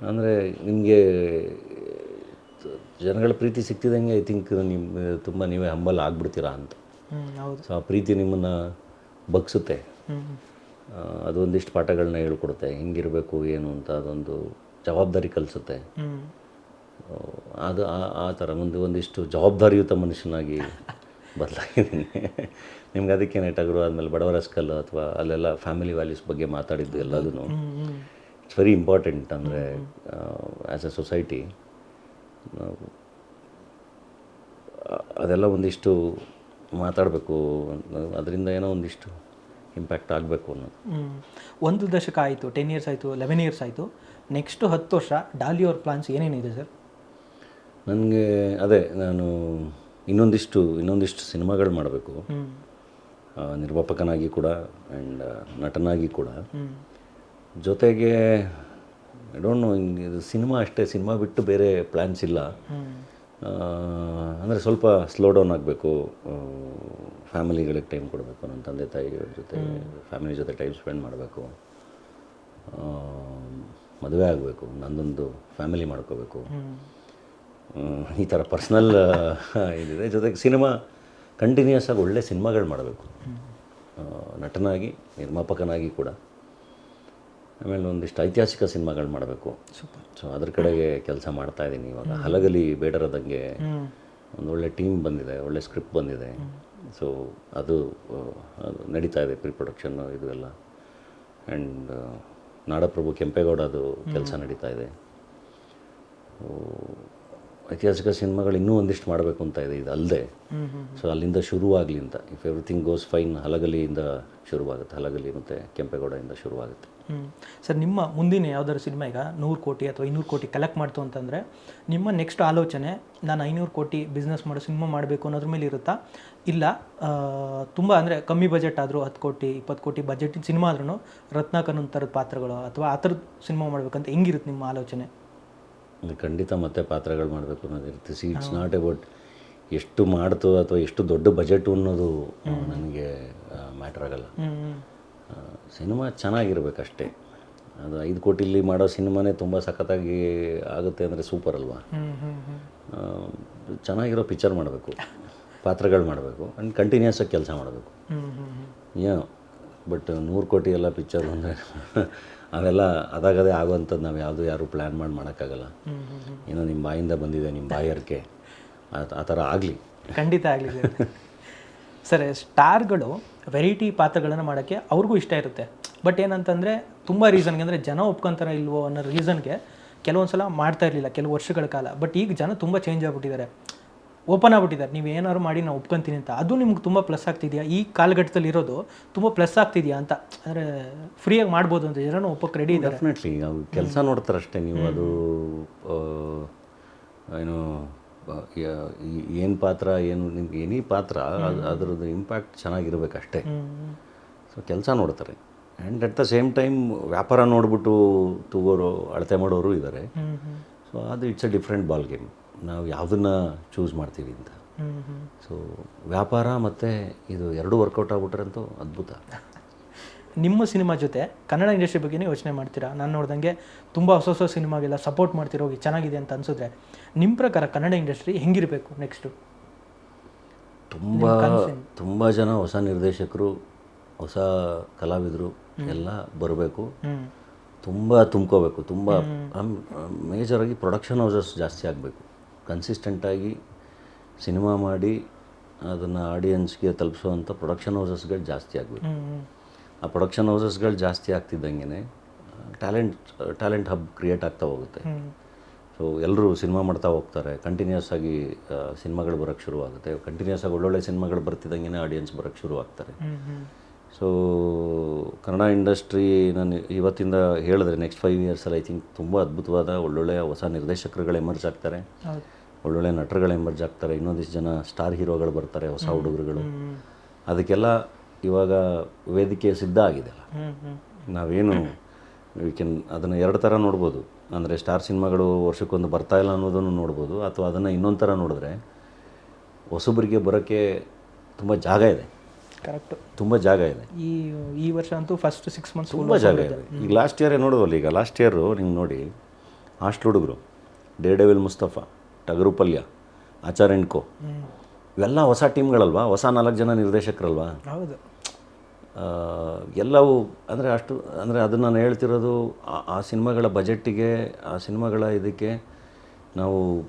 ಅಂದರೆ ನಿಮಗೆ ಜನಗಳ ಪ್ರೀತಿ ಸಿಕ್ತಿದಂಗೆ ಐ ಥಿಂಕ್ ನಿಮ್ಮ ತುಂಬ ನೀವೇ ಹಂಬಲ್ ಆಗ್ಬಿಡ್ತೀರಾ ಅಂತ. ಸೊ ಆ ಪ್ರೀತಿ ನಿಮ್ಮನ್ನು ಬಗ್ಸುತ್ತೆ. ಅದು ಒಂದಿಷ್ಟು ಪಾಠಗಳನ್ನ ಹೇಳ್ಕೊಡುತ್ತೆ. ಹೆಂಗಿರಬೇಕು ಏನು ಅಂತ ಅದೊಂದು ಜವಾಬ್ದಾರಿ ಕಲಿಸುತ್ತೆ. ಅದು ಆ- ಆ ಥರ ಒಂದು ಒಂದಿಷ್ಟು ಜವಾಬ್ದಾರಿಯುತ ಮನುಷ್ಯನಾಗಿ ಬದಲಾಗಿದ್ದೀನಿ. ನಿಮ್ಗೆ ಅದಕ್ಕೆ ನೆಟಾಗರು ಆದಮೇಲೆ ಬಡವರ ಸ್ಕಲ್ ಅಥವಾ ಅಲ್ಲೆಲ್ಲ ಫ್ಯಾಮಿಲಿ ವ್ಯಾಲ್ಯೂಸ್ ಬಗ್ಗೆ ಮಾತಾಡಿದ್ದು ಎಲ್ಲದೂ ಇಟ್ಸ್ ವೆರಿ ಇಂಪಾರ್ಟೆಂಟ್ ಅಂದರೆ ಆ್ಯಸ್ ಎ ಸೊಸೈಟಿ ಅದೆಲ್ಲ ಒಂದಿಷ್ಟು ಮಾತಾಡಬೇಕು ಅದರಿಂದ ಏನೋ ಒಂದಿಷ್ಟು ಇಂಪ್ಯಾಕ್ಟ್ ಆಗಬೇಕು ಅನ್ನೋದು. ಒಂದು ದಶಕ ಆಯಿತು ಟೆನ್ ಇಯರ್ಸ್ ಆಯಿತು ಲೆವೆನ್ ಇಯರ್ಸ್ ಆಯಿತು. ನೆಕ್ಸ್ಟ್ ಹತ್ತು ವರ್ಷ ಡಾಲಿ ಅವ್ರ ಪ್ಲಾನ್ಸ್ ಏನೇನಿದೆ ಸರ್ ನನಗೆ ಅದೇ ನಾನು ಇನ್ನೊಂದಿಷ್ಟು ಇನ್ನೊಂದಿಷ್ಟು ಸಿನಿಮಾಗಳು ಮಾಡಬೇಕು. ನಿರ್ಮಾಪಕನಾಗಿ ಕೂಡ ಆ್ಯಂಡ್ ನಟನಾಗಿ ಕೂಡ. ಜೊತೆಗೆ ಐ ಡೋಂಟ್ ನೋ ಹಿಂಗೆ ಇದು ಸಿನಿಮಾ ಅಷ್ಟೇ ಸಿನಿಮಾ ಬಿಟ್ಟು ಬೇರೆ ಪ್ಲ್ಯಾನ್ಸ್ ಇಲ್ಲ. ಅಂದರೆ ಸ್ವಲ್ಪ ಸ್ಲೋ ಡೌನ್ ಆಗಬೇಕು. ಫ್ಯಾಮಿಲಿಗಳಿಗೆ ಟೈಮ್ ಕೊಡಬೇಕು ನನ್ನ ತಂದೆ ತಾಯಿಯವ್ರ ಜೊತೆ ಫ್ಯಾಮಿಲಿ ಜೊತೆ ಟೈಮ್ ಸ್ಪೆಂಡ್ ಮಾಡಬೇಕು. ಮದುವೆ ಆಗಬೇಕು ನಂದೊಂದು ಫ್ಯಾಮಿಲಿ ಮಾಡ್ಕೋಬೇಕು. ಈ ಥರ ಪರ್ಸ್ನಲ್ ಇದಿದೆ. ಜೊತೆಗೆ ಸಿನಿಮಾ ಕಂಟಿನ್ಯೂಸ್ ಆಗಿ ಒಳ್ಳೆ ಸಿನಿಮಾಗಳು ಮಾಡಬೇಕು. ನಟನಾಗಿ ನಿರ್ಮಾಪಕನಾಗಿ ಕೂಡ. ಆಮೇಲೆ ಒಂದಿಷ್ಟು ಐತಿಹಾಸಿಕ ಸಿನಿಮಾಗಳು ಮಾಡಬೇಕು. ಸೊ ಅದ್ರ ಕಡೆಗೆ ಕೆಲಸ ಮಾಡ್ತಾ ಇದ್ದೀನಿ ಇವಾಗ. ಹಲಗಲಿ ಬೇಡರದಂಗೆ ಒಂದು ಒಳ್ಳೆ ಟೀಮ್ ಬಂದಿದೆ ಒಳ್ಳೆ ಸ್ಕ್ರಿಪ್ಟ್ ಬಂದಿದೆ. ಸೊ ಅದು ಅದು ನಡೀತಾ ಇದೆ ಪ್ರೀ ಪ್ರೊಡಕ್ಷನ್ನು ಇದು ಎಲ್ಲ ಆ್ಯಂಡ್ ನಾಡಪ್ರಭು ಕೆಂಪೇಗೌಡ ಅದು ಕೆಲಸ ನಡೀತಾ ಇದೆ. ಐತಿಹಾಸಿಕ ಸಿನಿಮಾಗಳು ಇನ್ನೂ ಒಂದಿಷ್ಟು ಮಾಡಬೇಕು ಅಂತ ಇದೆ ಇದು ಅಲ್ಲದೆ ಸೊ ಅಲ್ಲಿಂದ ಶುರುವಾಗಲಿ ಅಂತ ಇಫ್ ಎವ್ರಿಥಿಂಗ್ ಗೋಸ್ ಫೈನ್ ಹಲಗಲಿಯಿಂದ ಶುರುವಾಗುತ್ತೆ ಹಲಗಲಿ ಮತ್ತು ಕೆಂಪೇಗೌಡದಿಂದ ಶುರುವಾಗುತ್ತೆ. ಸರ್ ನಿಮ್ಮ ಮುಂದಿನ ಯಾವ್ದಾದ್ರು ಸಿನಿಮಾ ಈಗ ನೂರು ಕೋಟಿ ಅಥವಾ ಐನೂರು ಕೋಟಿ ಕಲೆಕ್ಟ್ ಮಾಡ್ತು ಅಂತಂದರೆ ನಿಮ್ಮ ನೆಕ್ಸ್ಟ್ ಆಲೋಚನೆ ನಾನು ಐನೂರು ಕೋಟಿ ಬಿಸ್ನೆಸ್ ಮಾಡೋ ಸಿನಿಮಾ ಮಾಡಬೇಕು ಅನ್ನೋದ್ರ ಮೇಲೆ ಇರುತ್ತಾ? ಇಲ್ಲ. ತುಂಬ ಅಂದರೆ ಕಮ್ಮಿ ಬಜೆಟ್ ಆದರೂ ಹತ್ತು ಕೋಟಿ ಇಪ್ಪತ್ತು ಕೋಟಿ ಬಜೆಟಿನ ಸಿನಿಮಾ ಆದ್ರೂ ರತ್ನಾಕರ್ ಥರದ ಪಾತ್ರಗಳು ಅಥವಾ ಆ ಥರದ ಸಿನಿಮಾ ಮಾಡಬೇಕಂತ ಹೆಂಗಿರುತ್ತೆ ನಿಮ್ಮ ಆಲೋಚನೆ? ಖಂಡಿತ ಮತ್ತೆ ಪಾತ್ರಗಳು ಮಾಡಬೇಕು ಅನ್ನೋದಿರುತ್ತೆ ಸಿ ಇಟ್ಸ್ ನಾಟ್ ಅಬೌಟ್ ಎಷ್ಟು ಮಾಡ್ತು ಅಥವಾ ಎಷ್ಟು ದೊಡ್ಡ ಬಜೆಟ್ ಅನ್ನೋದು ನನಗೆ ಮ್ಯಾಟ್ರ್ ಆಗಲ್ಲ. ಸಿನಿಮಾ ಚೆನ್ನಾಗಿರ್ಬೇಕಷ್ಟೇ. ಅದು ಐದು ಕೋಟಿಲಿ ಮಾಡೋ ಸಿನಿಮಾನೇ ತುಂಬ ಸಖತ್ತಾಗಿ ಆಗುತ್ತೆ ಅಂದರೆ ಸೂಪರ್ ಅಲ್ವಾ? ಚೆನ್ನಾಗಿರೋ ಪಿಕ್ಚರ್ ಮಾಡಬೇಕು. ಪಾತ್ರಗಳು ಮಾಡಬೇಕು ಆ್ಯಂಡ್ ಕಂಟಿನ್ಯೂಸ್ ಆಗಿ ಕೆಲಸ ಮಾಡಬೇಕು. ಏನು ಬಟ್ ನೂರು ಕೋಟಿ ಎಲ್ಲ ಪಿಕ್ಚರ್ ಅಂದರೆ ಅವೆಲ್ಲ ಅದಾಗದೇ ಆಗುವಂಥದ್ದು ನಾವು ಯಾವುದು ಯಾರು ಪ್ಲ್ಯಾನ್ ಮಾಡಿ ಮಾಡೋಕ್ಕಾಗಲ್ಲ. ಏನೋ ನಿಮ್ಮ ಬಾಯಿಂದ ಬಂದಿದೆ ನಿಮ್ಮ ಬಾಯರ್ಕೆ ಆ ಥರ ಆಗಲಿ. ಖಂಡಿತ ಆಗಲಿ ಸರಿ ಸರ್ ಸ್ಟಾರ್ಗಳು ವೆರೈಟಿ ಪಾತ್ರಗಳನ್ನು ಮಾಡೋಕ್ಕೆ ಅವ್ರಿಗೂ ಇಷ್ಟ ಇರುತ್ತೆ. ಬಟ್ ಏನಂತಂದರೆ ತುಂಬ ರೀಸನ್ಗೆ ಅಂದರೆ ಜನ ಒಪ್ಕೊಂತಾರ ಇಲ್ವೋ ಅನ್ನೋ ರೀಸನ್ಗೆ ಕೆಲವೊಂದು ಸಲ ಮಾಡ್ತಾ ಇರಲಿಲ್ಲ ಕೆಲವು ವರ್ಷಗಳ ಕಾಲ. ಬಟ್ ಈಗ ಜನ ತುಂಬ ಚೇಂಜ್ ಆಗಿಬಿಟ್ಟಿದ್ದಾರೆ. ಓಪನ್ ಆಗ್ಬಿಟ್ಟಿದ್ದಾರೆ. ನೀವು ಏನಾದ್ರು ಮಾಡಿ ನಾವು ಒಪ್ಕೊಂತೀನಿ ಅಂತ. ಅದು ನಿಮ್ಗೆ ತುಂಬ ಪ್ಲಸ್ ಆಗ್ತಿದೆಯಾ? ಈ ಕಾಲಘಟ್ಟದಲ್ಲಿ ಇರೋದು ತುಂಬ ಪ್ಲಸ್ ಆಗ್ತಿದೆಯಾ ಅಂತ. ಅಂದರೆ ಫ್ರೀಯಾಗಿ ಮಾಡ್ಬೋದು ಅಂತ ಜನನು ಒಪ್ಪಕ್ಕೆ ರೆಡಿ ಇದೆ ಡೆಫಿನೆಟ್ಲಿ ಅವ್ರು ಕೆಲಸ ನೋಡ್ತಾರೆ ಅಷ್ಟೇ ನೀವು. ಅದು ಏನು ಏನು ಪಾತ್ರ ಏನು ನಿಮ್ಗೆ ಎನಿ ಪಾತ್ರ ಅದು ಅದ್ರದ್ದು ಇಂಪ್ಯಾಕ್ಟ್ ಚೆನ್ನಾಗಿರ್ಬೇಕಷ್ಟೇ ಸೊ ಕೆಲಸ ನೋಡ್ತಾರೆ. And at the same time ವ್ಯಾಪಾರ ನೋಡ್ಬಿಟ್ಟು ತೂಗೋರು ಅಳತೆ ಮಾಡೋರು ಇದ್ದಾರೆ. ಸೊ ಅದು it's a different ball game ನಾವು ಯಾವುದನ್ನ ಚೂಸ್ ಮಾಡ್ತೀವಿ ಅಂತ. ಸೊ ವ್ಯಾಪಾರ ಮತ್ತು ಇದು ಎರಡು ವರ್ಕೌಟ್ ಆಗ್ಬಿಟ್ರಂತೂ ಅದ್ಭುತ. ನಿಮ್ಮ ಸಿನಿಮಾ ಜೊತೆ ಕನ್ನಡ ಇಂಡಸ್ಟ್ರಿ ಬಗ್ಗೆನೇ ಯೋಚನೆ ಮಾಡ್ತೀರಾ? ನಾನು ನೋಡ್ದಂಗೆ ತುಂಬ ಹೊಸ ಹೊಸ ಸಿನಿಮಾಗೆಲ್ಲ ಸಪೋರ್ಟ್ ಮಾಡ್ತಿರೋ ಚೆನ್ನಾಗಿದೆ ಅಂತ ಅನ್ಸಿದ್ರೆ ನಿಮ್ಮ ಪ್ರಕಾರ ಕನ್ನಡ ಇಂಡಸ್ಟ್ರಿ ಹೆಂಗಿರಬೇಕು ನೆಕ್ಸ್ಟು ತುಂಬ ತುಂಬ ಜನ ಹೊಸ ನಿರ್ದೇಶಕರು ಹೊಸ ಕಲಾವಿದರು ಎಲ್ಲ ಬರಬೇಕು. ತುಂಬ ತುಂಬ್ಕೋಬೇಕು ತುಂಬ ಮೇಜರಾಗಿ ಪ್ರೊಡಕ್ಷನ್ ಹೌಸಸ್ ಜಾಸ್ತಿ ಆಗಬೇಕು. ಕನ್ಸಿಸ್ಟೆಂಟಾಗಿ ಸಿನಿಮಾ ಮಾಡಿ ಅದನ್ನು ಆಡಿಯನ್ಸ್ಗೆ ತಲುಪಿಸುವಂಥ ಪ್ರೊಡಕ್ಷನ್ ಹೌಸಸ್ಗಳು ಜಾಸ್ತಿ ಆಗಬೇಕು ಆ ಪ್ರೊಡಕ್ಷನ್ ಹೌಸಸ್ಗಳು ಜಾಸ್ತಿ ಆಗ್ತಿದ್ದಂಗೆ ಟ್ಯಾಲೆಂಟ್ ಟ್ಯಾಲೆಂಟ್ ಹಬ್ ಕ್ರಿಯೇಟ್ ಆಗ್ತಾ ಹೋಗುತ್ತೆ. ಸೊ ಎಲ್ಲರೂ ಸಿನಿಮಾ ಮಾಡ್ತಾ ಹೋಗ್ತಾರೆ. ಕಂಟಿನ್ಯೂಸ್ ಆಗಿ ಸಿನಿಮಾಗಳು ಬರೋಕ್ಕೆ ಶುರು ಆಗುತ್ತೆ ಕಂಟಿನ್ಯೂಸ್ ಆಗಿ ಒಳ್ಳೊಳ್ಳೆ ಸಿನಿಮಾಗಳು ಬರ್ತಿದ್ದಂಗೆ ಆಡಿಯನ್ಸ್ ಬರೋಕ್ಕೆ ಶುರು ಆಗ್ತಾರೆ ಹ್ಞೂ ಹ್ಞೂ ಸೊ ಕನ್ನಡ ಇಂಡಸ್ಟ್ರಿ ನಾನು ಇವತ್ತಿಂದ ಹೇಳಿದ್ರೆ ನೆಕ್ಸ್ಟ್ ಫೈವ್ ಇಯರ್ಸಲ್ಲಿ ಐ ಥಿಂಕ್ ತುಂಬ ಅದ್ಭುತವಾದ ಒಳ್ಳೊಳ್ಳೆಯ ಹೊಸ ನಿರ್ದೇಶಕರುಗಳು ಎಮರ್ಜ್ ಆಗ್ತಾರೆ. ಒಳ್ಳೊಳ್ಳೆ ನಟರುಗಳು ಎಮರ್ಜ್ ಆಗ್ತಾರೆ. ಇನ್ನೊಂದಿಷ್ಟು ಜನ ಸ್ಟಾರ್ ಹೀರೋಗಳು ಬರ್ತಾರೆ ಹೊಸ ಹುಡುಗರುಗಳು. ಅದಕ್ಕೆಲ್ಲ ಇವಾಗ ವೇದಿಕೆ ಸಿದ್ಧ ಆಗಿದೆ ನಾವೇನು ವಿ ಕೆನ್ ಅದನ್ನು ಎರಡು ಥರ ನೋಡ್ಬೋದು. ಅಂದರೆ ಸ್ಟಾರ್ ಸಿನಿಮಾಗಳು ವರ್ಷಕ್ಕೊಂದು ಬರ್ತಾ ಇಲ್ಲ ಅನ್ನೋದನ್ನು ನೋಡ್ಬೋದು. ಅಥವಾ ಅದನ್ನು ಇನ್ನೊಂದು ಥರ ನೋಡಿದ್ರೆ ಹೊಸಬರಿಗೆ ಬರೋಕ್ಕೆ ತುಂಬ ಜಾಗ ಇದೆ. ಕರೆಕ್ಟ್ ತುಂಬ ಜಾಗ ಇದೆ. ಈ ಈ ವರ್ಷ ಅಂತೂ ಫಸ್ಟ್ ಸಿಕ್ಸ್ ಮಂತ್ಸ್ ತುಂಬ ಜಾಗ ಇದೆ. ಈಗ ಲಾಸ್ಟ್ ಇಯರೇ ನೋಡೋದಲ್ಲ ಈಗ ಲಾಸ್ಟ್ ಇಯರು ನಿಮ್ಗೆ ನೋಡಿ ಹಾಸ್ಟ್ಲ್ ಹುಡುಗರು ಡೇ ಡೆವಿಲ್ ಮುಸ್ತಫಾ ಟಗರು ಪಲ್ಯ ಆಚಾರ್ ಆ್ಯಂಡ್ ಕೋ. ಇವೆಲ್ಲ ಹೊಸ ಟೀಮ್ಗಳಲ್ವಾ? ಹೊಸ ನಾಲ್ಕು ಜನ ನಿರ್ದೇಶಕರಲ್ವಾ? ಹೌದು. ಎಲ್ಲವೂ ಅಂದರೆ ಅಷ್ಟು ಅಂದರೆ ಅದನ್ನು ನಾನು ಹೇಳ್ತಿರೋದು ಆ- ಸಿನಿಮಾಗಳ ಬಜೆಟ್ಟಿಗೆ ಆ ಸಿನಿಮಾಗಳ ಇದಕ್ಕೆ ನಾವು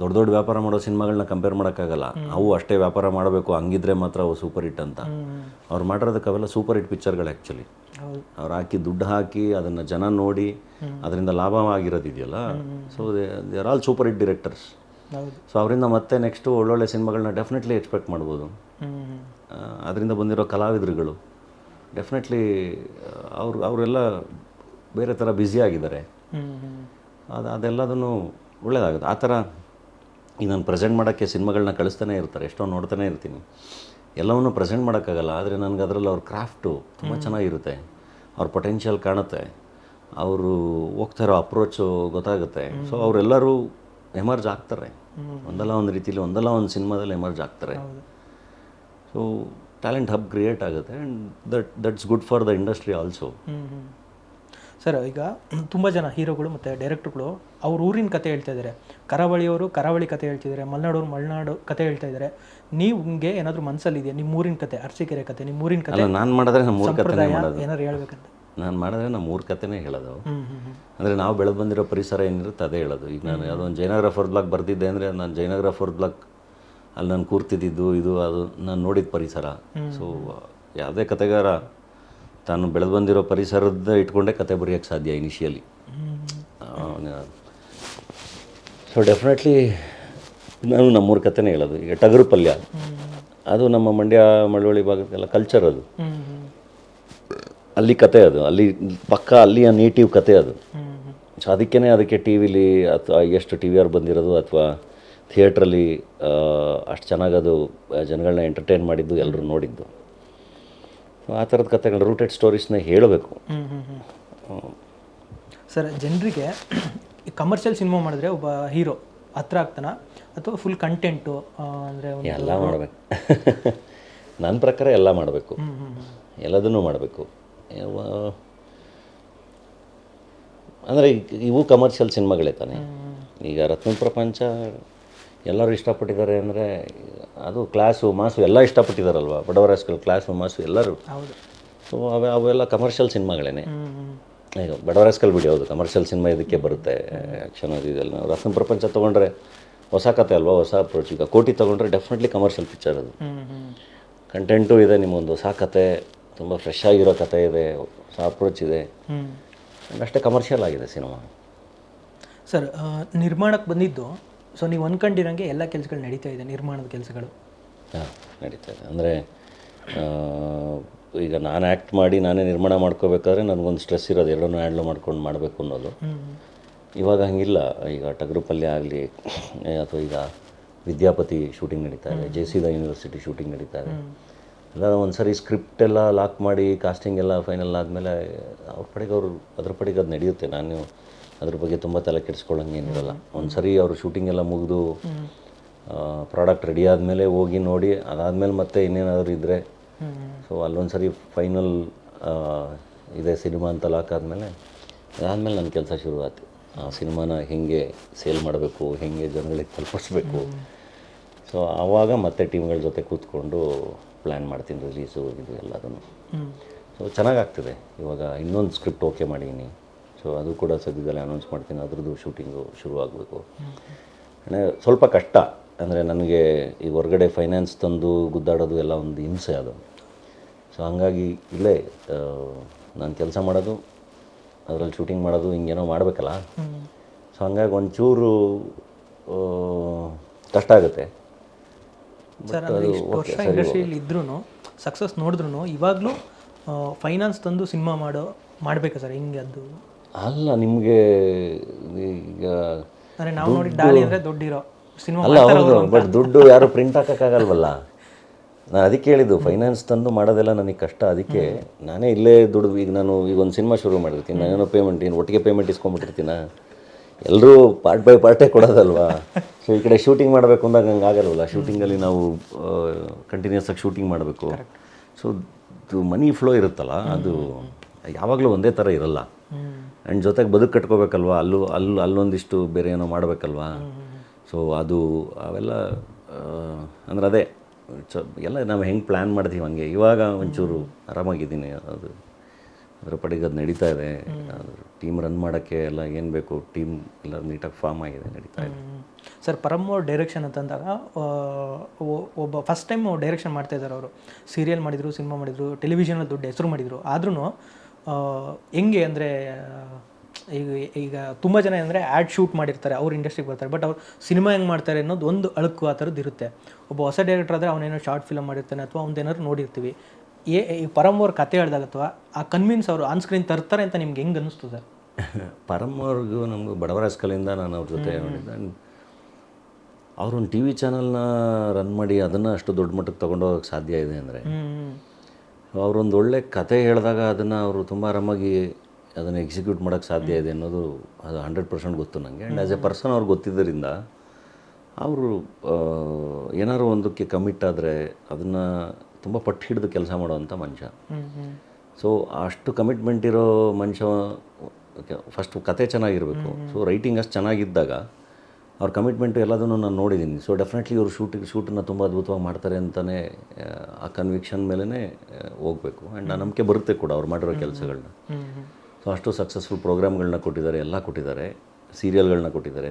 ದೊಡ್ಡ ದೊಡ್ಡ ವ್ಯಾಪಾರ ಮಾಡೋ ಸಿನಿಮಾಗಳನ್ನ ಕಂಪೇರ್ ಮಾಡೋಕ್ಕಾಗಲ್ಲ. ಅವು ಅಷ್ಟೇ ವ್ಯಾಪಾರ ಮಾಡಬೇಕು. ಹಂಗಿದ್ರೆ ಮಾತ್ರ ಅವು ಸೂಪರ್ ಹಿಟ್ ಅಂತ. ಅವ್ರು ಮಾಡಿರೋದಕ್ಕೆ ಅವೆಲ್ಲ ಸೂಪರ್ ಹಿಟ್ ಪಿಕ್ಚರ್ಗಳು ಆ್ಯಕ್ಚುಲಿ ಅವ್ರು ಹಾಕಿ ದುಡ್ಡು ಹಾಕಿ ಅದನ್ನು ಜನ ನೋಡಿ ಅದರಿಂದ ಲಾಭ ಆಗಿರೋದಿದೆಯಲ್ಲ so they are all super hit directors so ಅವರಿಂದ ಮತ್ತೆ ನೆಕ್ಸ್ಟು ಒಳ್ಳೊಳ್ಳೆ ಸಿನಿಮಾಗಳನ್ನ ಡೆಫಿನೆಟ್ಲಿ ಎಕ್ಸ್ಪೆಕ್ಟ್ ಮಾಡ್ಬೋದು. ಅದರಿಂದ ಬಂದಿರೋ ಕಲಾವಿದರುಗಳು ಡೆಫಿನೆಟ್ಲಿ ಅವ್ರು ಅವರೆಲ್ಲ ಬೇರೆ ಥರ ಬ್ಯುಸಿ ಆಗಿದ್ದಾರೆ. ಅದು ಅದೆಲ್ಲದನ್ನು ಒಳ್ಳೇದಾಗುತ್ತೆ. ಆ ಥರ ಈಗ ನಾನು ಪ್ರೆಸೆಂಟ್ ಮಾಡೋಕ್ಕೆ ಸಿನಿಮಾಗಳನ್ನ ಕಳಿಸ್ತಾನೆ ಇರ್ತಾರೆ ಎಷ್ಟೋ ನೋಡ್ತಾನೆ ಇರ್ತೀನಿ. ಎಲ್ಲವನ್ನೂ ಪ್ರೆಸೆಂಟ್ ಮಾಡೋಕ್ಕಾಗಲ್ಲ ಆದರೆ ನನಗೆ ಅದರಲ್ಲಿ ಅವ್ರ ಕ್ರಾಫ್ಟು ತುಂಬ ಚೆನ್ನಾಗಿರುತ್ತೆ. ಅವ್ರ ಪೊಟೆನ್ಷಿಯಲ್ ಕಾಣುತ್ತೆ. ಅವರು ಹೋಗ್ತಾ ಇರೋ ಅಪ್ರೋಚು ಗೊತ್ತಾಗುತ್ತೆ ಸೊ ಅವರೆಲ್ಲರೂ ಎಮರ್ಜ್ ಆಗ್ತಾರೆ. ಒಂದಲ್ಲ ಒಂದು ರೀತಿಯಲ್ಲಿ ಒಂದಲ್ಲ ಒಂದು ಸಿನಿಮಾದಲ್ಲಿ ಎಮರ್ಜ್ ಆಗ್ತಾರೆ. ಸೊ ಟ್ಯಾಲೆಂಟ್ ಹಬ್ ಕ್ರಿಯೇಟ್ ಆಗುತ್ತೆ and that that's good for the industry also sir ಈಗ ತುಂಬ ಜನ ಹೀರೋಗಳು ಮತ್ತು ಡೈರೆಕ್ಟ್ರುಗಳು ಅವ್ರ ಊರಿನ ಕತೆ ಹೇಳ್ತಾ ಇದ್ದಾರೆ ಕರಾವಳಿಯವರು ಕರಾವಳಿ ಕತೆ ಹೇಳ್ತಿದ್ದಾರೆ ಮಲೆನಾಡೋರು ಮಲೆನಾಡು ಕತೆ ಹೇಳ್ತಾ ಇದ್ದಾರೆ ನಿಮಗೆ ಏನಾದರೂ ಮನಸ್ಸಲ್ಲಿದೆಯಾ ನಿಮ್ಮ ಊರಿನ ಕತೆ ಅರಸೀಕೆರೆ ಕತೆ ನಿಮ್ಮ ಊರಿನ ಕತೆ ಅಲ್ಲ ನಾನು ಮಾಡಿದ್ರೆ ನಮ್ಮ ಕಥೆನೇ ಸಂಪ್ರದಾಯ ಮಾಡೋದು ಏನಾದ್ರು ಹೇಳ್ಬೇಕಂತ? ನಾನು ಮಾಡಿದ್ರೆ ನಮ್ಮ ಊರ ಕಥೆನೇ ಹೇಳೋದು. ಅಂದರೆ ನಾವು ಬೆಳೆದು ಬಂದಿರೋ ಪರಿಸರ ಏನಿರುತ್ತೆ ಅದೇ ಹೇಳೋದು. ಈಗ ನಾನು ಯಾವುದೋ ಒಂದು ಜಯನಗರ ಬ್ಲಾಕ್ ಬರ್ತಿದ್ದೆ ಅಂದರೆ ನಾನು ಜಯನಗರ ಬ್ಲಾಕ್ ಅಲ್ಲಿ ನಾನು ಕೂರ್ತಿದ್ದಿದ್ದು ಇದು ಅದು ನಾನು ನೋಡಿದ ಪರಿಸರ. ಸೊ ಯಾವುದೇ ಕತೆಗಾರ ತಾನು ಬೆಳೆದು ಬಂದಿರೋ ಪರಿಸರದ ಇಟ್ಕೊಂಡೇ ಕತೆ ಬರೆಯೋಕ್ಕೆ ಸಾಧ್ಯ ಇನಿಷಿಯಲಿ ಸೊ ಡೆಫಿನೆಟ್ಲಿ ನಾನು ನಮ್ಮೂರ ಕಥೆನೇ ಹೇಳೋದು. ಈಗ ಟಗರು ಪಲ್ಯ. ಅದು ನಮ್ಮ ಮಂಡ್ಯ ಮಳವಳ್ಳಿ ಭಾಗಕ್ಕೆಲ್ಲ ಕಲ್ಚರ್ ಅದು. ಅಲ್ಲಿ ಕತೆ ಅದು. ಅಲ್ಲಿ ಪಕ್ಕ ಅಲ್ಲಿಯ ನೇಟಿವ್ ಕತೆ ಅದು. ಸೊ ಅದಕ್ಕೇ ಅದಕ್ಕೆ ಟಿ ವಿಲಿ ಅಥವಾ ಎಷ್ಟು ಟಿ ವಿ ಆರ್ ಬಂದಿರೋದು ಅಥವಾ ಥಿಯೇಟ್ರಲ್ಲಿ ಅಷ್ಟು ಚೆನ್ನಾಗಿ ಅದು ಜನಗಳನ್ನ ಎಂಟರ್ಟೈನ್ ಮಾಡಿದ್ದು ಎಲ್ಲರೂ ನೋಡಿದ್ದು. ಆ ಥರದ ಕತೆಗಳು ರೂಟೆಡ್ ಸ್ಟೋರೀಸ್ನ ಹೇಳಬೇಕು. ಸರ್, ಜನರಿಗೆ ಕಮರ್ಷಿಯಲ್ ಸಿನಿಮಾ ಮಾಡಿದ್ರೆ ಒಬ್ಬ ಹೀರೋ ಹತ್ರ ಆಗ್ತಾನ? ಅಥವಾ ಫುಲ್ ಕಂಟೆಂಟು ಅಂದರೆ ಎಲ್ಲ ಮಾಡಬೇಕು. ನನ್ನ ಪ್ರಕಾರ ಎಲ್ಲ ಮಾಡಬೇಕು. ಎಲ್ಲದನ್ನೂ ಮಾಡಬೇಕು. ಅಂದರೆ ಇವು ಕಮರ್ಷಿಯಲ್ ಸಿನಿಮಾಗಳೇ ತಾನೆ. ಈಗ ರತ್ನ ಪ್ರಪಂಚ ಎಲ್ಲರೂ ಇಷ್ಟಪಟ್ಟಿದ್ದಾರೆ ಅಂದರೆ ಅದು ಕ್ಲಾಸು ಮಾಸು ಎಲ್ಲ ಇಷ್ಟಪಟ್ಟಿದ್ದಾರಲ್ವ? ಬಡವರಾಸ್ಗಳು ಕ್ಲಾಸು ಮಾಸು ಎಲ್ಲರೂ. ಸೊ ಅವೆ ಅವೆಲ್ಲ ಕಮರ್ಷಿಯಲ್ ಸಿನಿಮಾಗಳೇ ಹ್ಞೂ ಹ್ಞೂ ಈಗ ಬಡವರಸ್ಕಲ್ ಬಿಡಿ ಹೌದು ಕಮರ್ಷಿಯಲ್ ಸಿನಿಮಾ ಇದಕ್ಕೆ ಬರುತ್ತೆ ಆ್ಯಕ್ಷನ್ ಅದು ಇದೆಲ್ಲ. ನಾವು ರತ್ನ ಪ್ರಪಂಚ ತೊಗೊಂಡ್ರೆ ಹೊಸ ಕತೆ ಅಲ್ವಾ ಹೊಸ ಅಪ್ರೋಚ್ ಈಗ ಕೋಟಿ ತೊಗೊಂಡ್ರೆ ಡೆಫಿನೆಟ್ಲಿ ಕಮರ್ಷಿಯಲ್ ಪಿಕ್ಚರ್ ಅದು. ಕಂಟೆಂಟು ಇದೆ ನಿಮ್ಮೊಂದು ಹೊಸ ಕತೆ ತುಂಬ ಫ್ರೆಶ್ ಆಗಿರೋ ಕತೆ ಇದೆ ಹೊಸ ಅಪ್ರೋಚ್ ಇದೆ. ಅಷ್ಟೇ ಕಮರ್ಷಿಯಲ್ ಆಗಿದೆ ಸಿನಿಮಾ ಸರ್ ನಿರ್ಮಾಣಕ್ಕೆ ಬಂದಿದ್ದು ಸೊ ನೀವು ಅನ್ಕೊಂಡಿರೋಂಗೆ ಎಲ್ಲ ಕೆಲಸಗಳು ನಡೀತಾ ಇದೆ ನಿರ್ಮಾಣದ ಕೆಲಸಗಳು. ಹಾಂ ನಡೀತಾ ಇದೆ. ಅಂದರೆ ಈಗ ನಾನು ಆ್ಯಕ್ಟ್ ಮಾಡಿ ನಾನೇ ನಿರ್ಮಾಣ ಮಾಡ್ಕೋಬೇಕಾದ್ರೆ ನನಗೊಂದು ಸ್ಟ್ರೆಸ್ ಇರೋದು ಎರಡನ್ನೂ ಹ್ಯಾಂಡ್ಲ್ ಮಾಡ್ಕೊಂಡು ಮಾಡಬೇಕು ಅನ್ನೋದು. ಇವಾಗ ಹಂಗಿಲ್ಲ. ಈಗ ಟಗರುಪಲ್ಯ ಆಗಲಿ ಅಥವಾ ಈಗ ವಿದ್ಯಾಪತಿ ಶೂಟಿಂಗ್ ನಡೀತಾ ಇದೆ J C the university shooting ನಡೀತಾ ಇದೆ. ಎಲ್ಲ ಒಂದು ಸರಿ ಸ್ಕ್ರಿಪ್ಟ್ ಎಲ್ಲ ಲಾಕ್ ಮಾಡಿ ಕಾಸ್ಟಿಂಗ್ ಎಲ್ಲ ಫೈನಲ್ ಆದಮೇಲೆ ಅವ್ರ ಪಡೆಗೆ ಅವರು ಅದ್ರ ಪಡೆಗೆ ಅದು ನಡೆಯುತ್ತೆ. ನಾನು ಅದ್ರ ಬಗ್ಗೆ ತುಂಬ ತಲೆ ಕೆಡಿಸ್ಕೊಳ್ಳೋಂಗೆ ಏನಿರಲ್ಲ. ಒಂದು ಸರಿ ಅವರು ಶೂಟಿಂಗ್ ಎಲ್ಲ ಮುಗಿದು ಪ್ರಾಡಕ್ಟ್ ರೆಡಿ ಆದಮೇಲೆ ಹೋಗಿ ನೋಡಿ ಅದಾದಮೇಲೆ ಮತ್ತೆ ಇನ್ನೇನಾದರೂ ಇದ್ದರೆ ಸೊ ಅಲ್ಲೊಂದು ಸರಿ ಫೈನಲ್ ಇದೆ ಸಿನಿಮಾ ಅಂತ ಲಾಕ್ ಆದಮೇಲೆ, ಅದಾದಮೇಲೆ ನನ್ನ ಕೆಲಸ ಶುರು ಆಯ್ತು ಆ ಸಿನಿಮಾನ ಹೇಗೆ ಸೇಲ್ ಮಾಡಬೇಕು, ಹೇಗೆ ಜನಗಳಿಗೆ ತಲುಪಿಸ್ಬೇಕು. ಸೊ ಆವಾಗ ಮತ್ತೆ ಟೀಮ್ಗಳ ಜೊತೆ ಕೂತ್ಕೊಂಡು ಪ್ಲ್ಯಾನ್ ಮಾಡ್ತೀನಿ ರಿಲೀಸು ಇದು ಎಲ್ಲದನ್ನು. ಸೊ ಚೆನ್ನಾಗಾಗ್ತಿದೆ. ಇವಾಗ ಇನ್ನೊಂದು ಸ್ಕ್ರಿಪ್ಟ್ ಓಕೆ ಮಾಡಿದ್ದೀನಿ ಸೊ ಅದು ಕೂಡ ಸದ್ಯದಲ್ಲೇ ಅನೌನ್ಸ್ ಮಾಡ್ತೀನಿ. ಅದ್ರದ್ದು ಶೂಟಿಂಗು ಶುರು ಆಗಬೇಕು ಅಂದರೆ ಸ್ವಲ್ಪ ಕಷ್ಟ. ಅಂದರೆ ನನಗೆ ಈ ಹೊರಗಡೆ ಫೈನಾನ್ಸ್ ತಂದು ಗುದ್ದಾಡೋದು ಎಲ್ಲ ಒಂದು ಹಿಂಸೆ ಅದು. ಸೊ ಹಂಗಾಗಿ ಇಲ್ಲೇ ನಾನು ಕೆಲಸ ಮಾಡೋದು ಅದರಲ್ಲಿ ಶೂಟಿಂಗ್ ಮಾಡೋದು ಹಿಂಗೇನೋ ಮಾಡಬೇಕಲ್ಲ? ಸೊ ಹಂಗಾಗಿ ಒಂಚೂರು ಕಷ್ಟ ಆಗುತ್ತೆ. ಸರ್ ಅಂದರೆ ಇಷ್ಟು ವರ್ಷ ಇಂಡಸ್ಟ್ರಿಯಲ್ಲಿ ಇದ್ರೂ ಸಕ್ಸಸ್ ನೋಡಿದ್ರು ಇವಾಗಲೂ ಫೈನಾನ್ಸ್ ತಂದು ಸಿನಿಮಾ ಮಾಡೋ ಮಾಡಬೇಕಾ ಸರ್ ಹಿಂಗೆ ಅದು? ಅಲ್ಲ ನಿಮಗೆ ಈಗ ಅಂದರೆ ನಾವು ನೋಡಿ ಡಾಲಿ ಅಂದರೆ ದೊಡ್ಡಿರೋ ಸಿನಿಮಾ ಅಲ್ಲ ಹೌದು ಬಟ್ ದುಡ್ಡು ಯಾರು ಪ್ರಿಂಟ್ ಹಾಕೋಕ್ಕಾಗಲ್ವಲ್ಲ? ನಾನು ಅದಕ್ಕೆ ಹೇಳಿದ್ದು ಫೈನಾನ್ಸ್ ತಂದು ಮಾಡೋದೆಲ್ಲ ನನಗೆ ಕಷ್ಟ. ಅದಕ್ಕೆ ನಾನೇ ಇಲ್ಲೇ ದುಡ್ಡು ಈಗ ನಾನು ಈಗ ಒಂದು ಸಿನಿಮಾ ಶುರು ಮಾಡಿರ್ತೀನಿ. ನಾನೇನೋ ಪೇಮೆಂಟ್ ಏನು ಒಟ್ಟಿಗೆ ಪೇಮೆಂಟ್ ಇಸ್ಕೊಂಡ್ಬಿಟ್ಟಿರ್ತೀನ? ಎಲ್ಲರೂ ಪಾರ್ಟ್ ಬೈ ಪಾರ್ಟೇ ಕೊಡೋದಲ್ವಾ? ಸೊ ಈ ಕಡೆ ಶೂಟಿಂಗ್ ಮಾಡಬೇಕು ಅಂದಾಗ ಹಂಗೆ ಆಗಲ್ವಲ್ಲ? ಶೂಟಿಂಗಲ್ಲಿ ನಾವು ಕಂಟಿನ್ಯೂಸ್ ಆಗಿ ಶೂಟಿಂಗ್ ಮಾಡಬೇಕು. ಸೊ ಮನಿ ಫ್ಲೋ ಇರುತ್ತಲ್ಲ, ಅದು ಯಾವಾಗಲೂ ಒಂದೇ ಥರ ಇರಲ್ಲ. ಆ್ಯಂಡ್ ಜೊತೆಗೆ ಬದುಕು ಕಟ್ಕೋಬೇಕಲ್ವಾ? ಅಲ್ಲೂ, ಅಲ್ಲಿ, ಅಲ್ಲೊಂದಿಷ್ಟು ಬೇರೆ ಏನೋ ಮಾಡಬೇಕಲ್ವಾ? ಸೊ ಅದು, ಅವೆಲ್ಲ ಅಂದ್ರೆ ಅದೇ ಚ ಎಲ್ಲ ನಾವು ಹೆಂಗೆ ಪ್ಲ್ಯಾನ್ ಮಾಡ್ತೀವಿ ಹಂಗೆ. ಇವಾಗ ಒಂಚೂರು ಆರಾಮಾಗಿದ್ದೀನಿ. ಅದು ಅದರ ಪಡೆಗೆ ಅದು ನಡೀತಾ ಇದೆ. ಟೀಮ್ ರನ್ ಮಾಡೋಕ್ಕೆ ಎಲ್ಲ ಏನು ಬೇಕು ಟೀಮ್ ಎಲ್ಲ ನೀಟಾಗಿ ಫಾರ್ಮ್ ಆಗಿದೆ ನಡೀತಾ ಇದೆ. ಸರ್ ಪರಮ್ ಅವ್ರ ಡೈರೆಕ್ಷನ್ ಅಂತಂದಾಗ ಒಬ್ಬ ಫಸ್ಟ್ ಟೈಮ್ ಡೈರೆಕ್ಷನ್ ಮಾಡ್ತಾ ಇದ್ದಾರೆ ಅವರು. ಸೀರಿಯಲ್ ಮಾಡಿದರು ಸಿನಿಮಾ ಮಾಡಿದರು ಟೆಲಿವಿಷನಲ್ಲಿ ದೊಡ್ಡ ಹೆಸರು ಮಾಡಿದರು. ಆದ್ರೂ ಹೆಂಗೆ ಅಂದರೆ ಈಗ ಈಗ ತುಂಬ ಜನ ಅಂದರೆ ಆ್ಯಡ್ ಶೂಟ್ ಮಾಡಿರ್ತಾರೆ ಅವ್ರ ಇಂಡಸ್ಟ್ರಿಗೆ ಬರ್ತಾರೆ ಬಟ್ ಅವ್ರು ಸಿನಿಮಾ ಹೆಂಗೆ ಮಾಡ್ತಾರೆ ಅನ್ನೋದು ಒಂದು ಅಳುಕು ಆ ಥರದ್ದು ಇರುತ್ತೆ. ಒಬ್ಬ ಹೊಸ ಡೈರೆಕ್ಟರ್ ಆದರೆ ಅವನೇನೋ ಶಾರ್ಟ್ ಫಿಲಮ್ ಮಾಡಿರ್ತಾನೆ ಅಥವಾ ಅವ್ನೇನಾದ್ರು ನೋಡಿರ್ತೀವಿ. ಏ ಈ ಪರಮ್ ಅವ್ರ ಕತೆ ಹೇಳ್ದಾಗ ಅಥವಾ ಆ ಕನ್ವಿನ್ಸ್ ಅವರು ಆನ್ ಸ್ಕ್ರೀನ್ ತರ್ತಾರೆ ಅಂತ ನಿಮ್ಗೆ ಹೆಂಗೆ ಅನ್ನಿಸ್ತದೆ ಪರಮ್ ಅವ್ರಿಗೂ ನಮಗೂ ಬಡವರಾಜ್ ಕಲೆಯಿಂದ ನಾನು ಅವ್ರ ಜೊತೆ ನೋಡಿದ್ದೆ. ಅವರೊಂದು ಟಿ ವಿ ಚಾನಲ್ನ ರನ್ ಮಾಡಿ ಅದನ್ನು ಅಷ್ಟು ದೊಡ್ಡ ಮಟ್ಟಕ್ಕೆ ತೊಗೊಂಡೋಗಕ್ಕೆ ಸಾಧ್ಯ ಇದೆ ಅಂದರೆ. ಅವರೊಂದು ಒಳ್ಳೆ ಕತೆ ಹೇಳಿದಾಗ ಅದನ್ನು ಅವರು ತುಂಬ ಆರಾಮಾಗಿ ಅದನ್ನು ಎಕ್ಸಿಕ್ಯೂಟ್ ಮಾಡೋಕ್ಕೆ ಸಾಧ್ಯ ಇದೆ ಅನ್ನೋದು ಅದು ಹಂಡ್ರೆಡ್ ಪರ್ಸೆಂಟ್ ಗೊತ್ತು ನನಗೆ ಆ್ಯಂಡ್ ಆ್ಯಸ್ ಎ ಪರ್ಸನ್ ಅವ್ರು ಗೊತ್ತಿದ್ದರಿಂದ ಅವರು ಏನಾದ್ರು ಒಂದಕ್ಕೆ ಕಮಿಟ್ ಆದರೆ ಅದನ್ನು ತುಂಬ ಪಟ್ಟು ಹಿಡಿದು ಕೆಲಸ ಮಾಡುವಂಥ ಮನುಷ್ಯ. ಸೊ ಅಷ್ಟು ಕಮಿಟ್ಮೆಂಟ್ ಇರೋ ಮನುಷ್ಯ ಫಸ್ಟ್ ಕತೆ ಚೆನ್ನಾಗಿರಬೇಕು. ಸೊ ರೈಟಿಂಗ್ ಅಷ್ಟು ಚೆನ್ನಾಗಿದ್ದಾಗ ಅವ್ರ ಕಮಿಟ್ಮೆಂಟು ಎಲ್ಲದನ್ನು ನಾನು ನೋಡಿದ್ದೀನಿ ಸೊ ಡೆಫಿನೆಟ್ಲಿ ಇವರು ಶೂಟಿಂಗ್ ಶೂಟನ್ನು ತುಂಬ ಅದ್ಭುತವಾಗಿ ಮಾಡ್ತಾರೆ ಅಂತಲೇ ಆ ಕನ್ವಿಕ್ಷನ್ ಮೇಲೇ ಹೋಗಬೇಕು. ಆ್ಯಂಡ್ ನಂಬಿಕೆ ಬರುತ್ತೆ ಕೂಡ ಅವ್ರು ಮಾಡಿರೋ ಕೆಲಸಗಳನ್ನ ಸೊ ಅಷ್ಟು ಸಕ್ಸಸ್ಫುಲ್ ಪ್ರೋಗ್ರಾಮ್ಗಳನ್ನ ಕೊಟ್ಟಿದ್ದಾರೆ ಎಲ್ಲ ಕೊಟ್ಟಿದ್ದಾರೆ ಸೀರಿಯಲ್ಗಳನ್ನ ಕೊಟ್ಟಿದ್ದಾರೆ.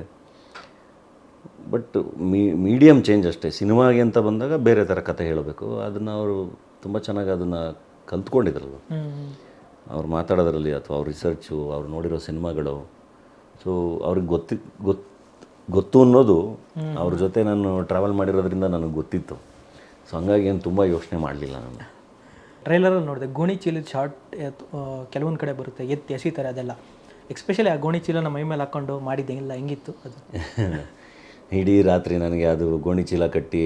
ಬಟ್ ಮೀ ಮೀಡಿಯಮ್ ಚೇಂಜ್ ಅಷ್ಟೇ. ಸಿನಿಮಾಗೆ ಅಂತ ಬಂದಾಗ ಬೇರೆ ಥರ ಕತೆ ಹೇಳಬೇಕು. ಅದನ್ನು ಅವರು ತುಂಬ ಚೆನ್ನಾಗಿ ಅದನ್ನು ಕಲ್ತ್ಕೊಂಡಿದ್ರಲ್ಲ ಅವ್ರು ಮಾತಾಡೋದ್ರಲ್ಲಿ ಅಥವಾ ಅವ್ರ ರಿಸರ್ಚು ಅವ್ರು ನೋಡಿರೋ ಸಿನಿಮಾಗಳು. ಸೊ ಅವ್ರಿಗೆ ಗೊತ್ತಿ ಗೊತ್ತು ಗೊತ್ತು ಅನ್ನೋದು ಅವ್ರ ಜೊತೆ ನಾನು ಟ್ರಾವೆಲ್ ಮಾಡಿರೋದ್ರಿಂದ ನನಗೆ ಗೊತ್ತಿತ್ತು. ಸೊ ಹಂಗಾಗಿ ಏನು ತುಂಬ ಯೋಚನೆ ಮಾಡಲಿಲ್ಲ ನಾನು. ಟ್ರೈಲರಲ್ಲಿ ನೋಡಿದೆ ಗೋಣಿ ಚೀಲದ ಶಾರ್ಟ್ ಕೆಲವೊಂದು ಕಡೆ ಬರುತ್ತೆ ಎತ್ತಿ ಎಸಿತಾರೆ ಅದೆಲ್ಲ. ಎಕ್ಸ್ಪೆಷಲಿ ಆ ಗೋಣಿ ಚೀಲನ ಮೈ ಮೇಲೆ ಹಾಕ್ಕೊಂಡು ಮಾಡಿದ್ದೆಂಗಿಲ್ಲ ಹೆಂಗಿತ್ತು ಅದು? ಇಡೀ ರಾತ್ರಿ ನನಗೆ ಅದು ಗೋಣಿ ಚೀಲ ಕಟ್ಟಿ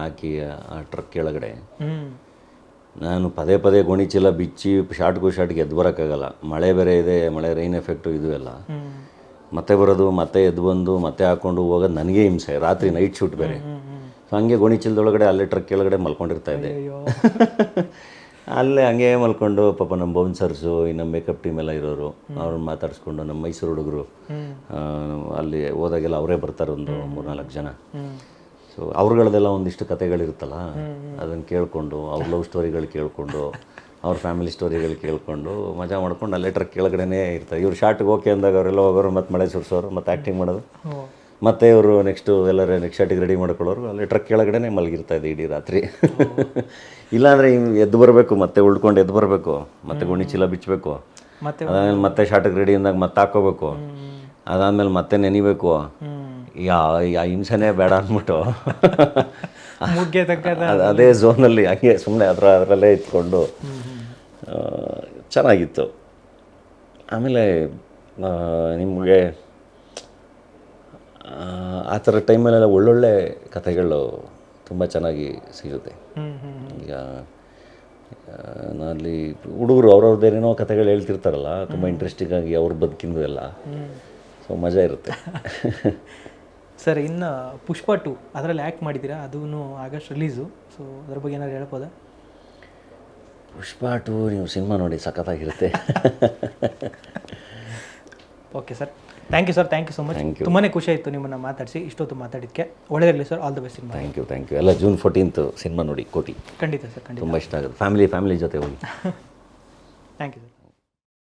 ಹಾಕಿ ಆ ಟ್ರಕ್ ಕೆಳಗಡೆ. ನಾನು ಪದೇ ಪದೇ ಗೋಣಿ ಚೀಲ ಬಿಚ್ಚಿ ಶಾರ್ಟ್ಗೂ ಶಾರ್ಟ್ಗೆ ಎದ್ದು ಬರೋಕ್ಕಾಗಲ್ಲ. ಮಳೆ ಬೇರೆ ಇದೆ ಮಳೆ ರೈನ್ ಎಫೆಕ್ಟು ಇದು ಎಲ್ಲ. ಮತ್ತೆ ಬರೋದು ಮತ್ತೆ ಎದ್ದು ಬಂದು ಮತ್ತೆ ಹಾಕ್ಕೊಂಡು ಹೋಗೋದು ನನಗೆ ಹಿಂಸೆ ರಾತ್ರಿ ನೈಟ್ ಶೂಟ್ ಬೇರೆ. ಸೊ ಹಂಗೆ ಗೋಣಿ ಚೀಲದೊಳಗಡೆ ಅಲ್ಲೇ ಟ್ರಕ್ ಕೆಳಗಡೆ ಮಲ್ಕೊಂಡಿರ್ತಾ ಇದ್ದೆ. ಅಲ್ಲೇ ಹಂಗೆ ಮಲ್ಕೊಂಡು ಪಾಪ ನಮ್ಮ ಬೌನ್ಸರ್ಸು ಇನ್ನು ಮೇಕಪ್ ಟೀಮ್ ಎಲ್ಲ ಇರೋರು ಅವ್ರನ್ನ ಮಾತಾಡಿಸ್ಕೊಂಡು ನಮ್ಮ ಮೈಸೂರು ಹುಡುಗರು ಅಲ್ಲಿ ಹೋದಾಗೆಲ್ಲ ಅವರೇ ಬರ್ತಾರೆ ಒಂದು ಮೂರ್ನಾಲ್ಕು ಜನ. ಹ್ಞೂ ಸೊ ಅವ್ರುಗಳದೆಲ್ಲ ಒಂದಿಷ್ಟು ಕತೆಗಳಿರುತ್ತಲ್ಲ ಅದನ್ನು ಕೇಳಿಕೊಂಡು ಅವ್ರ ಲವ್ ಸ್ಟೋರಿಗಳು ಕೇಳಿಕೊಂಡು ಅವ್ರ ಫ್ಯಾಮಿಲಿ ಸ್ಟೋರಿಗಳು ಕೇಳಿಕೊಂಡು ಮಜಾ ಮಾಡ್ಕೊಂಡು ಅಲ್ಲೇ ಟ್ರಕ್ ಕೆಳಗಡೆನೇ ಇರ್ತಾರೆ. ಇವ್ರು ಶಾರ್ಟ್ಗೆ ಓಕೆ ಅಂದಾಗ ಅವರೆಲ್ಲ ಹೋಗೋರು ಮತ್ತು ಮಳೆ ಸುರಿಸೋರು ಮತ್ತು ಆ್ಯಕ್ಟಿಂಗ್ ಮಾಡೋದು. ಮತ್ತೆ ಇವರು ನೆಕ್ಸ್ಟು ಎಲ್ಲರೂ ನೆಕ್ಸ್ಟ್ ಶಾಟಿಗೆ ರೆಡಿ ಮಾಡ್ಕೊಳ್ಳೋರು ಅಲ್ಲಿ ಟ್ರಕ್ ಕೆಳಗಡೆನೇ ಮಲಗಿರ್ತಾ ಇದೆ ಇಡೀ ರಾತ್ರಿ. ಇಲ್ಲಾಂದರೆ ಹಿಂಗೆ ಎದ್ದು ಬರಬೇಕು ಮತ್ತೆ ಉಳ್ಕೊಂಡು ಎದ್ದು ಬರಬೇಕು ಮತ್ತೆ ಗುಣಿ ಚೀಲ ಬಿಚ್ಚಬೇಕು ಮತ್ತೆ ಅದಾದ್ಮೇಲೆ ಮತ್ತೆ ಶಾಟಿಗೆ ರೆಡಿ ಅಂದಾಗ ಮತ್ತೆ ಹಾಕೋಬೇಕು ಅದಾದ್ಮೇಲೆ ಮತ್ತೆ ನೆನಿಬೇಕು. ಯಾ ಹಿಂಸೆನೇ ಬೇಡ ಅಂದ್ಬಿಟ್ಟು. ಅದ್- ಝೋನಲ್ಲಿ ಹಂಗೆ ಸುಮ್ಮನೆ ಅದರ ಅದರಲ್ಲೇ ಇಟ್ಕೊಂಡು ಚೆನ್ನಾಗಿತ್ತು. ಆಮೇಲೆ ನಿಮಗೆ ಆ, ಥರ ಟೈಮಲ್ಲೆಲ್ಲ ಒಳ್ಳೊಳ್ಳೆ ಕಥೆಗಳು ತುಂಬ ಚೆನ್ನಾಗಿ ಸಿಗುತ್ತೆ. ಈಗ ಅಲ್ಲಿ ಹುಡುಗರು ಅವ್ರವ್ರದ್ದೇನೇನೋ ಕಥೆಗಳು ಹೇಳ್ತಿರ್ತಾರಲ್ಲ ತುಂಬ ಇಂಟ್ರೆಸ್ಟಿಂಗ್ ಆಗಿ ಅವ್ರ ಬದುಕಿಂದು ಎಲ್ಲ ಸೊ ಮಜಾ ಇರುತ್ತೆ. ಸರ್ ಇನ್ನು ಪುಷ್ಪ ಟು ಅದರಲ್ಲಿ ಆ್ಯಕ್ಟ್ ಮಾಡಿದ್ದೀರಾ? ಅದೂ ಆಗಸ್ಟ್ ರಿಲೀಸು. ಸೊ ಅದ್ರ ಬಗ್ಗೆ ಏನಾದ್ರು ಹೇಳ್ಬೋದಾ? ಪುಷ್ಪ ಟು ನೀವು ಸಿನಿಮಾ ನೋಡಿ ಸಖತ್ತಾಗಿರುತ್ತೆ. Okay sir. Thank you sir thank you so much Thank you. ತುಂಬಾ ಖುಷಿ ಆಯಿತು ನಿಮ್ಮನ್ನು ಮಾತಾಡಿಸಿ. ಇಷ್ಟೊತ್ತು ಮಾತಾಡಿದ್ದಕ್ಕೆ ಒಳ್ಳೆಯದಿರಲಿ sir all the best cinema thank you thank you ಎಲ್ಲ ಜೂನ್ ಫೋರ್ಟೀನ್ತ್ ಸಿನಿಮಾ ನೋಡಿ ಕೋಟಿ. ಖಂಡಿತ ಸರ್ ಖಂಡಿತ. ತುಂಬ ಇಷ್ಟ ಆಗುತ್ತೆ. ಫ್ಯಾಮಿಲಿ ಫ್ಯಾಮಿಲಿ ಜೊತೆ ಹೋಗಿ. Thank you sir